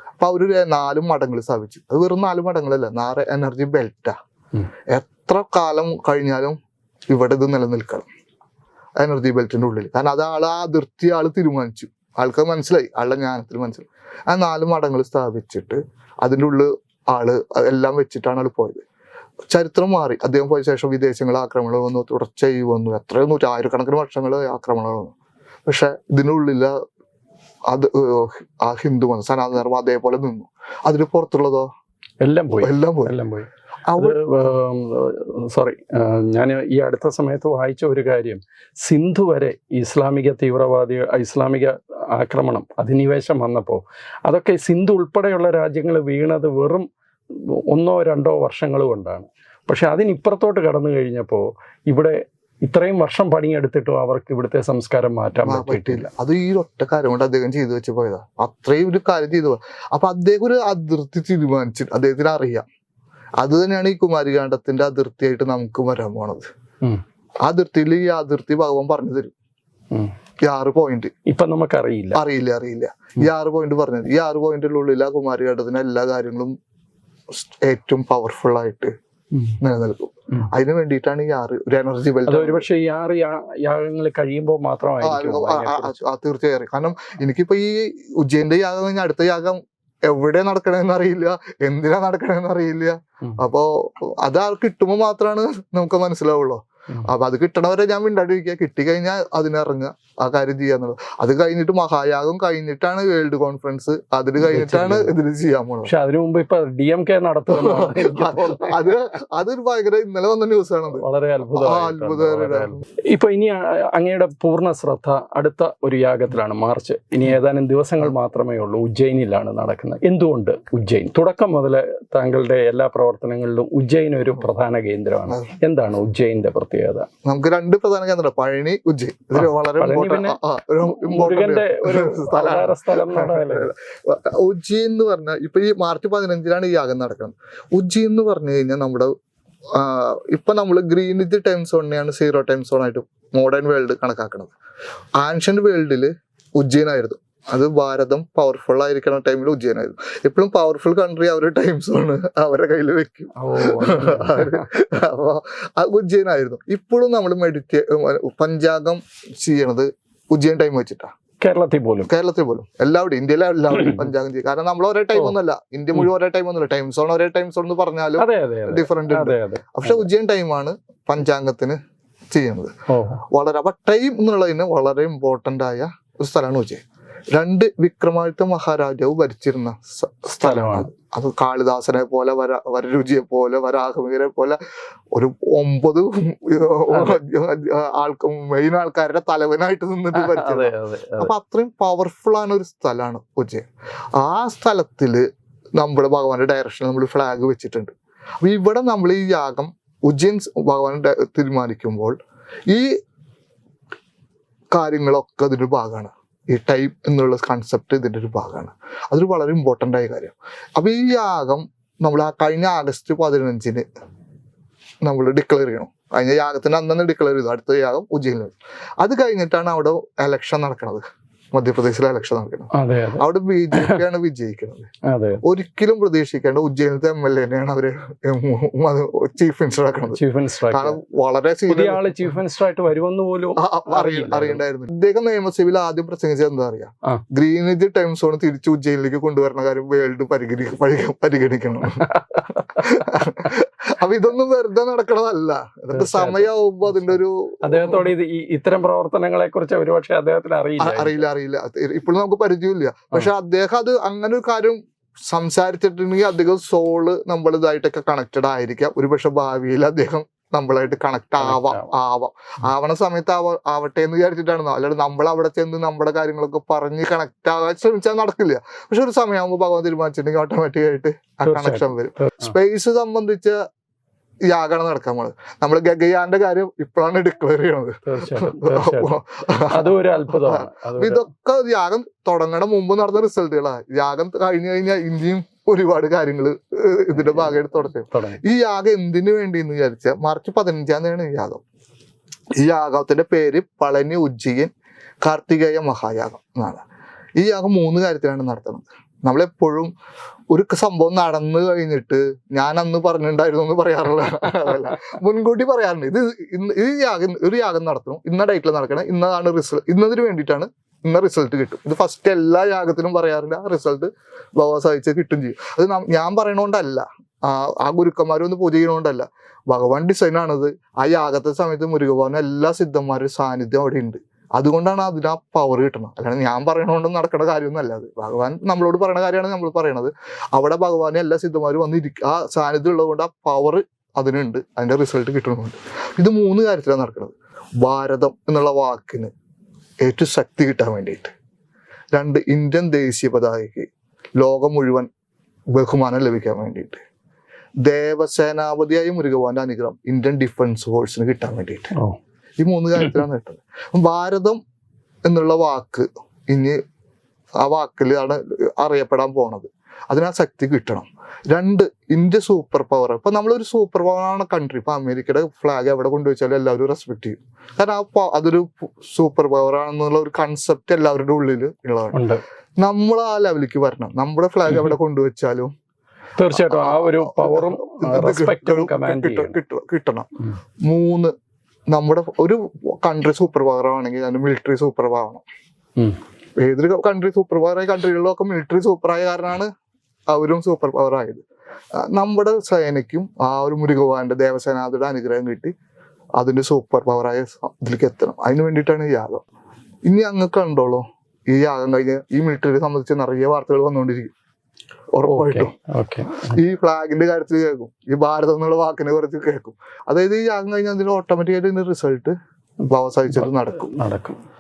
അപ്പൊ അവർ നാല് മടങ്ങൾ സ്ഥാപിച്ചു. അത് വെറും നാല് മടങ്ങളല്ല നാല് എനർജി ബെൽറ്റാ എത്ര കാലം കഴിഞ്ഞാലും ഇവിടെ ഇത് നിലനിൽക്കണം. എനർജി ബെൽറ്റിന്റെ ഉള്ളിൽ കാരണം അത് ആൾ ആ അതിർത്തി ആൾ തീരുമാനിച്ചു. ആൾക്ക് മനസ്സിലായി. ആളുടെ ജ്ഞാനത്തിൽ മനസ്സിലായി. ആ നാല് മടങ്ങൾ സ്ഥാപിച്ചിട്ട് അതിന്റെ ഉള്ളിൽ ആൾ എല്ലാം വെച്ചിട്ടാണ് ആൾ പോയത്. ചരിത്രം മാറി. അദ്ദേഹം പോയ ശേഷം വിദേശങ്ങൾ ആക്രമണങ്ങൾ വന്നു. തുടർച്ചയായി വന്നു. എത്രയോ നൂറ്റി ആയിരക്കണക്കിന് വർഷങ്ങൾ ആക്രമണങ്ങൾ വന്നു. പക്ഷെ ഇതിനുള്ളിൽ അത് ആ ഹിന്ദു മതം സനാതന ധർമ്മം അതേപോലെ നിന്നു. അതിന് പുറത്തുള്ളതോ? എല്ലാം പോയി. എല്ലാം പോയി. എല്ലാം പോയി. സോറി ഞാൻ ഈ അടുത്ത സമയത്ത് വായിച്ച ഒരു കാര്യം. സിന്ധു വരെ ഇസ്ലാമിക തീവ്രവാദി ഇസ്ലാമിക ആക്രമണം അധിനിവേശം വന്നപ്പോൾ അതൊക്കെ സിന്ധു ഉൾപ്പെടെയുള്ള രാജ്യങ്ങൾ വീണത് വെറും ഒന്നോ രണ്ടോ വർഷങ്ങൾ കൊണ്ടാണ്. പക്ഷെ അതിനിപ്പുറത്തോട്ട് കടന്നു കഴിഞ്ഞപ്പോൾ ഇവിടെ ഇത്രയും വർഷം പണിയെടുത്തിട്ടും അവർക്ക് ഇവിടുത്തെ സംസ്കാരം മാറ്റാൻ പറ്റിയില്ല പറ്റിയിട്ടില്ല. അത് ഈ ഒറ്റ കാര്യം കൊണ്ട് അദ്ദേഹം ചെയ്തു വെച്ച് പോയതാ. അത്രയും ഒരു കാര്യം ചെയ്തു അപ്പൊ അദ്ദേഹം ഒരു അതിർത്തി തീരുമാനിച്ചു അദ്ദേഹത്തിന് അറിയാം. അത് തന്നെയാണ് ഈ കുമാരികാണ്ഡത്തിന്റെ അതിർത്തിയായിട്ട് നമുക്ക് വരാൻ പോണത്. ആ അതിർത്തിയിൽ ഈ അതിർത്തി ഭഗവാൻ പറഞ്ഞു തരും. ഈ ആറ് പോയിന്റ് ഇപ്പൊ നമുക്ക് അറിയില്ല അറിയില്ല. അറിയില്ല ഈ ആറ് പോയിന്റ് പറഞ്ഞത് ഈ ആറ് പോയിന്റിന്റെ ഉള്ളിൽ ആ കുമാരികാണ്ഡത്തിന് എല്ലാ കാര്യങ്ങളും ഏറ്റവും പവർഫുൾ ആയിട്ട് നിലനിൽക്കും. അതിനു അതിന് വേണ്ടിയിട്ടാണ് ഈ ആറ് ഒരു എനർജി ബെൽറ്റ് ഒരുപക്ഷെ ഈ ആറ് യാഗങ്ങൾ കഴിയുമ്പോൾ മാത്രമായിരിക്കും തീർച്ചയായും. കാരണം എനിക്കിപ്പോ ഈ ഉജ്ജയന്റെ യാഗം കഴിഞ്ഞാൽ അടുത്ത യാഗം എവിടെ നടക്കണമെന്ന് അറിയില്ല എന്തിനാ നടക്കണമെന്ന് അറിയില്ല. അപ്പോ അത് ആ കിട്ടുമ്പോ മാത്രമാണ് നമുക്ക് മനസ്സിലാവുള്ളൂ. അപ്പൊ അത് കിട്ടണവരെ ഞാൻ മിണ്ടാണ്ടിരിക്കുക കിട്ടിക്കഴിഞ്ഞാൽ അതിനിറങ്ങുക. ആ കാര്യം ചെയ്യാന്നുള്ളത്. അത് കഴിഞ്ഞിട്ട് മഹായാഗം കഴിഞ്ഞിട്ടാണ് വേൾഡ് കോൺഫറൻസ്. അതിന് കഴിഞ്ഞിട്ടാണ് ഇതിന് ചെയ്യാൻ പോകുന്നത് പക്ഷെ അതിനു മുമ്പ് ഇപ്പൊ ഡി എം കെ നടത്തുമെന്നാണ് അത് അതൊരു ഭയങ്കര ഇന്നലെ വന്ന ന്യൂസ് ആണത് വളരെ. അത്ഭുതം. ഇപ്പൊ ഇനി അങ്ങയുടെ പൂർണ ശ്രദ്ധ അടുത്ത ഒരു യാഗത്തിലാണ് മാർച്ച്. ഇനി ഏതാനും ദിവസങ്ങൾ മാത്രമേ ഉള്ളൂ ഉജ്ജയിനിലാണ് നടക്കുന്നത്. എന്തുകൊണ്ട് ഉജ്ജയിൻ? തുടക്കം മുതൽ താങ്കളുടെ എല്ലാ പ്രവർത്തനങ്ങളിലും ഉജ്ജയിൻ ഒരു പ്രധാന കേന്ദ്രമാണ്. എന്താണ് ഉജ്ജയിന്റെ പ്രത്യേകത? നമുക്ക് രണ്ട് പ്രധാന കേന്ദ്രം പഴനി ഉജ്ജയിൻ ഇതിൽ വളരെ ഉജ്ജയിൻ എന്ന് പറഞ്ഞാൽ ഇപ്പൊ ഈ മാർച്ച് പതിനഞ്ചിലാണ് ഈ യാഗം നടക്കുന്നത്. ഉജ്ജയിൻ എന്ന് പറഞ്ഞു കഴിഞ്ഞാൽ നമ്മുടെ ഇപ്പൊ നമ്മൾ ഗ്രീനിജ് ടൈം സോണിനെയാണ് സീറോ ടൈം സോൺ ആയിട്ട് മോഡേൺ വേൾഡ് കണക്കാക്കുന്നത് ആൻഷ്യന്റ് വേൾഡിൽ ഉജ്ജയിനായിരുന്നു അത് ഭാരതം പവർഫുൾ ആയിരിക്കുന്ന ടൈമിൽ ഉജ്ജയനായിരുന്നു. എപ്പോഴും പവർഫുൾ കൺട്രി അവരുടെ ടൈം സോൺ അവരുടെ കയ്യിൽ വെക്കും. അപ്പൊ അത് ഉജ്ജയനായിരുന്നു. ഇപ്പോഴും നമ്മൾ മെഡിറ്റേ പഞ്ചാംഗം ചെയ്യണത് ഉജ്ജയൻ ടൈം വെച്ചിട്ടാ. കേരളത്തിൽ പോലും. കേരളത്തിൽ പോലും. എല്ലാവരും ഇന്ത്യയിലെ എല്ലാവരും പഞ്ചാംഗം ചെയ്യും. കാരണം നമ്മൾ ഒരേ ടൈം. ഒന്നുമല്ല. ഇന്ത്യ മുഴുവൻ ഒരേ ടൈം ഒന്നുമില്ല. ടൈം സോൺ ഒരേ ടൈം സോൺ എന്ന് പറഞ്ഞാലും ഡിഫറെന്റ് പക്ഷെ ഉജ്ജയൻ ടൈമാണ് പഞ്ചാംഗത്തിന് ചെയ്യുന്നത്. വളരെ അപ്പൊ ടൈം എന്നുള്ളതിന് വളരെ ഇമ്പോർട്ടന്റ് ആയ ഒരു സ്ഥലമാണ് ഉജ്ജയിൻ. രണ്ട് വിക്രമാദിത്യ മഹാരാജാവ് ഭരിച്ചിരുന്ന സ്ഥലമാണ്. അത് കാളിദാസനെ പോലെ വര വരരുചിയെ പോലെ വരാഹമികരെ പോലെ ഒരു ഒമ്പത് ആൾക്കും മെയിൻ ആൾക്കാരുടെ തലവനായിട്ട് നിന്നിട്ട് ഭരിച്ചത്. അപ്പൊ അത്രയും പവർഫുൾ ആണ് ഒരു സ്ഥലമാണ് ഉജ്ജയൻ ആ സ്ഥലത്തിൽ നമ്മുടെ ഭഗവാന്റെ ഡയറക്ഷനിൽ നമ്മൾ ഫ്ലാഗ് വെച്ചിട്ടുണ്ട്. അപ്പൊ ഇവിടെ നമ്മൾ ഈ യാഗം ഉജ്ജയൻ ഭഗവാൻ തീരുമാനിക്കുമ്പോൾ ഈ കാര്യങ്ങളൊക്കെ അതിന്റെ ഭാഗമാണ്. ഈ ടൈം എന്നുള്ള കൺസെപ്റ്റ് ഇതിന്റെ ഒരു ഭാഗമാണ്. അതൊരു വളരെ ഇമ്പോർട്ടന്റ് ആയ കാര്യം. അപ്പോൾ ഈ യാഗം നമ്മൾ ആ കഴിഞ്ഞ ആഗസ്റ്റ് പതിനഞ്ചിന് നമ്മൾ ഡിക്ലെയർ ചെയ്യണം. കഴിഞ്ഞ യാഗത്തിന് അന്നു ഡിക്ലെയർ ചെയ്തു. അടുത്ത യാഗം ഉജ്ജയിൽ അത് കഴിഞ്ഞിട്ടാണ് അവിടെ എലക്ഷൻ നടക്കുന്നത് മധ്യപ്രദേശിലെ ഇലക്ഷൻ നടക്കുന്നത്. അവിടെ ബി ജെ പി ആണ് വിജയിക്കുന്നത് ഒരിക്കലും പ്രതീക്ഷിക്കേണ്ട ഉജ്ജയിനത്തെ എം എൽ എനെയാണ് അവർ ചീഫ് മിനിസ്റ്റർ ആക്കുന്നത്. കാരണം വളരെ ചീഫ് മിനിസ്റ്റർ ആയിട്ട് വരുമെന്ന് പോലും അറിയണ്ടായിരുന്നു. ഇദ്ദേഹം നിയമസഭയിൽ ആദ്യം പ്രസംഗിച്ചത് എന്താ അറിയാം. ഗ്രീനേജ് ടൈം സോൺ തിരിച്ച് ഉജ്ജയിനിലേക്ക് കൊണ്ടുവരുന്ന കാര്യം വേൾഡ് പരിഗണി പരിഗണിക്കണം. അപ്പൊ ഇതൊന്നും വെറുതെ നടക്കണതല്ല. ഇതൊക്കെ. സമയമാവുമ്പോ അതിന്റെ ഒരു അദ്ദേഹത്തോട് ഇത് ഇത്തരം പ്രവർത്തനങ്ങളെ കുറിച്ച് ഒരുപക്ഷെ അദ്ദേഹത്തിന് അറിയില്ല. അറിയില്ല അറിയില്ല. ഇപ്പോഴും നമുക്ക് പരിചയമില്ല. പക്ഷെ അദ്ദേഹം അത് അങ്ങനെ ഒരു കാര്യം സംസാരിച്ചിട്ടുണ്ടെങ്കിൽ അധികം സോൾ നമ്മൾ ഇതായിട്ടൊക്കെ കണക്റ്റഡ് ആയിരിക്കാം. ഒരുപക്ഷെ ഭാവിയിൽ അദ്ദേഹം നമ്മളായിട്ട് കണക്ട് ആവാം ആവാം. ആവണ സമയത്ത് ആവ ആവട്ടെ എന്ന് വിചാരിച്ചിട്ടാണ് അല്ലാണ്ട് നമ്മൾ അവിടെ ചെന്ന് നമ്മുടെ കാര്യങ്ങളൊക്കെ പറഞ്ഞ് കണക്ട് ആവാൻ ശ്രമിച്ചാൽ നടക്കില്ല. പക്ഷെ ഒരു സമയമാകുമ്പോൾ ഭഗവാൻ തീരുമാനിച്ചിട്ടുണ്ടെങ്കിൽ ഓട്ടോമാറ്റിക് ആയിട്ട് ആ കണക്ഷൻ വരും. സ്പേസ് സംബന്ധിച്ച യാഗമാണ് നടക്കാൻ പോണത്. നമ്മൾ ഗഗയാന്റെ കാര്യം ഇപ്പോഴാണ് ഡിക്ലെയർ ചെയ്യണത്. അതൊരു അത്ഭുതമാണ്. ഇതൊക്കെ യാഗം തുടങ്ങണ മുമ്പ് നടന്ന റിസൾട്ടുകളാണ് യാഗം കഴിഞ്ഞു കഴിഞ്ഞാൽ ഇനിയും ഒരുപാട് കാര്യങ്ങൾ ഇതിന്റെ ഭാഗമായിട്ട് തുടച്ചു ഈ യാഗം എന്തിനു വേണ്ടി എന്ന് വിചാരിച്ച മാർച്ച് പതിനഞ്ചാം തീയതിയാണ് ഈ യാഗം. ഈ യാഗത്തിന്റെ പേര് പളനി ഉജ്ജയൻ കാർത്തികേയ മഹായാഗം എന്നാണ്. ഈ യാഗം മൂന്ന് കാര്യത്തിലാണ് നടത്തുന്നത്. നമ്മളെപ്പോഴും ഒരു സംഭവം നടന്നു കഴിഞ്ഞിട്ട് ഞാൻ അന്ന് പറഞ്ഞിട്ടുണ്ടായിരുന്നു എന്ന് പറയാറില്ല. അതല്ല. മുൻകൂട്ടി പറയാറുണ്ട്. ഇത് ഇന്ന് ഇത് യാഗം ഒരു യാഗം നടത്തണം. ഇന്ന ഡേറ്റിൽ നടക്കണം ഇന്നതാണ് റിസൾട്ട് ഇന്നതിന് വേണ്ടിയിട്ടാണ് ഇന്ന റിസൾട്ട് കിട്ടും. ഇത് ഫസ്റ്റ് എല്ലാ യാഗത്തിലും പറയാറില്ല റിസൾട്ട് ഭഗവാൻ സഹിച്ച് കിട്ടും ചെയ്യും. അത് ഞാൻ പറയണോണ്ടല്ല. ആ ആ ഗുരുക്കന്മാരൊന്ന് പൂജ ചെയ്യണോണ്ടല്ല. ഭഗവാൻ ഡിസൈനാണത് ആ യാഗത്തെ സമയത്ത് മുരുകഭവൻ എല്ലാ സിദ്ധന്മാരുടെ സാന്നിധ്യം അവിടെ ഉണ്ട് അതുകൊണ്ടാണ് അതിന് ആ പവർ കിട്ടണം അല്ലാണ്ട് ഞാൻ പറയണോണ്ട് നടക്കുന്ന കാര്യമൊന്നുമല്ല അത്. ഭഗവാൻ നമ്മളോട് പറയുന്ന കാര്യമാണ് നമ്മൾ പറയണത്. അവിടെ ഭഗവാനെ എല്ലാ സിദ്ധന്മാരും ഇരിക്കുക ആ സാന്നിധ്യം ഉള്ളതുകൊണ്ട് ആ പവർ അതിനുണ്ട്. അതിന്റെ റിസൾട്ട് കിട്ടണമുണ്ട് ഇത് മൂന്ന് കാര്യത്തിലാണ് നടക്കുന്നത് ഭാരതം എന്നുള്ള വാക്കിന് ഏറ്റവും ശക്തി കിട്ടാൻ വേണ്ടിയിട്ട്. രണ്ട് ഇന്ത്യൻ ദേശീയ പതാകയ്ക്ക് ലോകം മുഴുവൻ ബഹുമാനം ലഭിക്കാൻ വേണ്ടിയിട്ട്. ദേവസേനാപതിയായ മുരുകവാന്റെ അനുഗ്രഹം ഇന്ത്യൻ ഡിഫൻസ് ഫോഴ്സിന് കിട്ടാൻ വേണ്ടിയിട്ട്. ഈ മൂന്ന് കാര്യത്തിലാണ്. കിട്ടുന്നത് ഭാരതം എന്നുള്ള വാക്ക് ഇനി ആ വാക്കിലാണ് അറിയപ്പെടാൻ പോണത്. അതിനാ ശക്തി കിട്ടണം. രണ്ട് ഇന്ത്യ സൂപ്പർ പവർ ഇപ്പൊ നമ്മളൊരു സൂപ്പർ പവർ ആണ് കൺട്രി ഇപ്പൊ അമേരിക്കയുടെ ഫ്ലാഗ് എവിടെ കൊണ്ടുവച്ചാലും എല്ലാവരും റെസ്പെക്ട് ചെയ്യും. കാരണം ആ അതൊരു സൂപ്പർ പവർ ആണെന്നുള്ള ഒരു കൺസെപ്റ്റ് എല്ലാവരുടെ ഉള്ളിൽ ഉള്ളതാണ്. നമ്മൾ ആ ലെവലിലേക്ക് വരണം. നമ്മുടെ ഫ്ലാഗ് എവിടെ കൊണ്ടുവച്ചാലും തീർച്ചയായിട്ടും ആ ഒരു പവറും കിട്ടണം. മൂന്ന് നമ്മുടെ ഒരു കൺട്രി സൂപ്പർ പവർ ആണെങ്കിൽ അതിന് മിലിറ്ററി സൂപ്പർ പവർ ആവണം. ഏതൊരു കൺട്രി സൂപ്പർ പവർ ആയ കൺട്രികളിലൊക്കെ മിലിറ്ററി സൂപ്പർ ആയ കാരണമാണ് അവരും സൂപ്പർ പവർ ആയത്. നമ്മുടെ സേനയ്ക്കും ആ ഒരു മുരുകവാന്റെ ദേവസേനാഥയുടെ അനുഗ്രഹം കിട്ടി അതിന്റെ സൂപ്പർ പവറായ ഇതിലേക്ക് എത്തണം. അതിന് വേണ്ടിയിട്ടാണ് ഈ യാഗം. ഇനി അങ്ങ് കണ്ടോളൂ. ഈ യാഗം കഴിഞ്ഞ് ഈ മിലിറ്ററിയെ സംബന്ധിച്ച് നിറയെ വാർത്തകൾ വന്നുകൊണ്ടിരിക്കും. ഉറപ്പായിട്ടും. ഓക്കെ ഈ ഫ്ലാഗിന്റെ കാര്യത്തിൽ കേൾക്കും. ഈ ഭാരതം എന്നുള്ള വാക്കിനെ കുറിച്ച് കേൾക്കും. അതായത് ഈ യാഗം കഴിഞ്ഞാൽ അതിന് ഓട്ടോമാറ്റിക്കായിട്ട് ഇതിന്റെ റിസൾട്ട് ഭാവസാഹിച്ചത് നടക്കും. നടക്കും.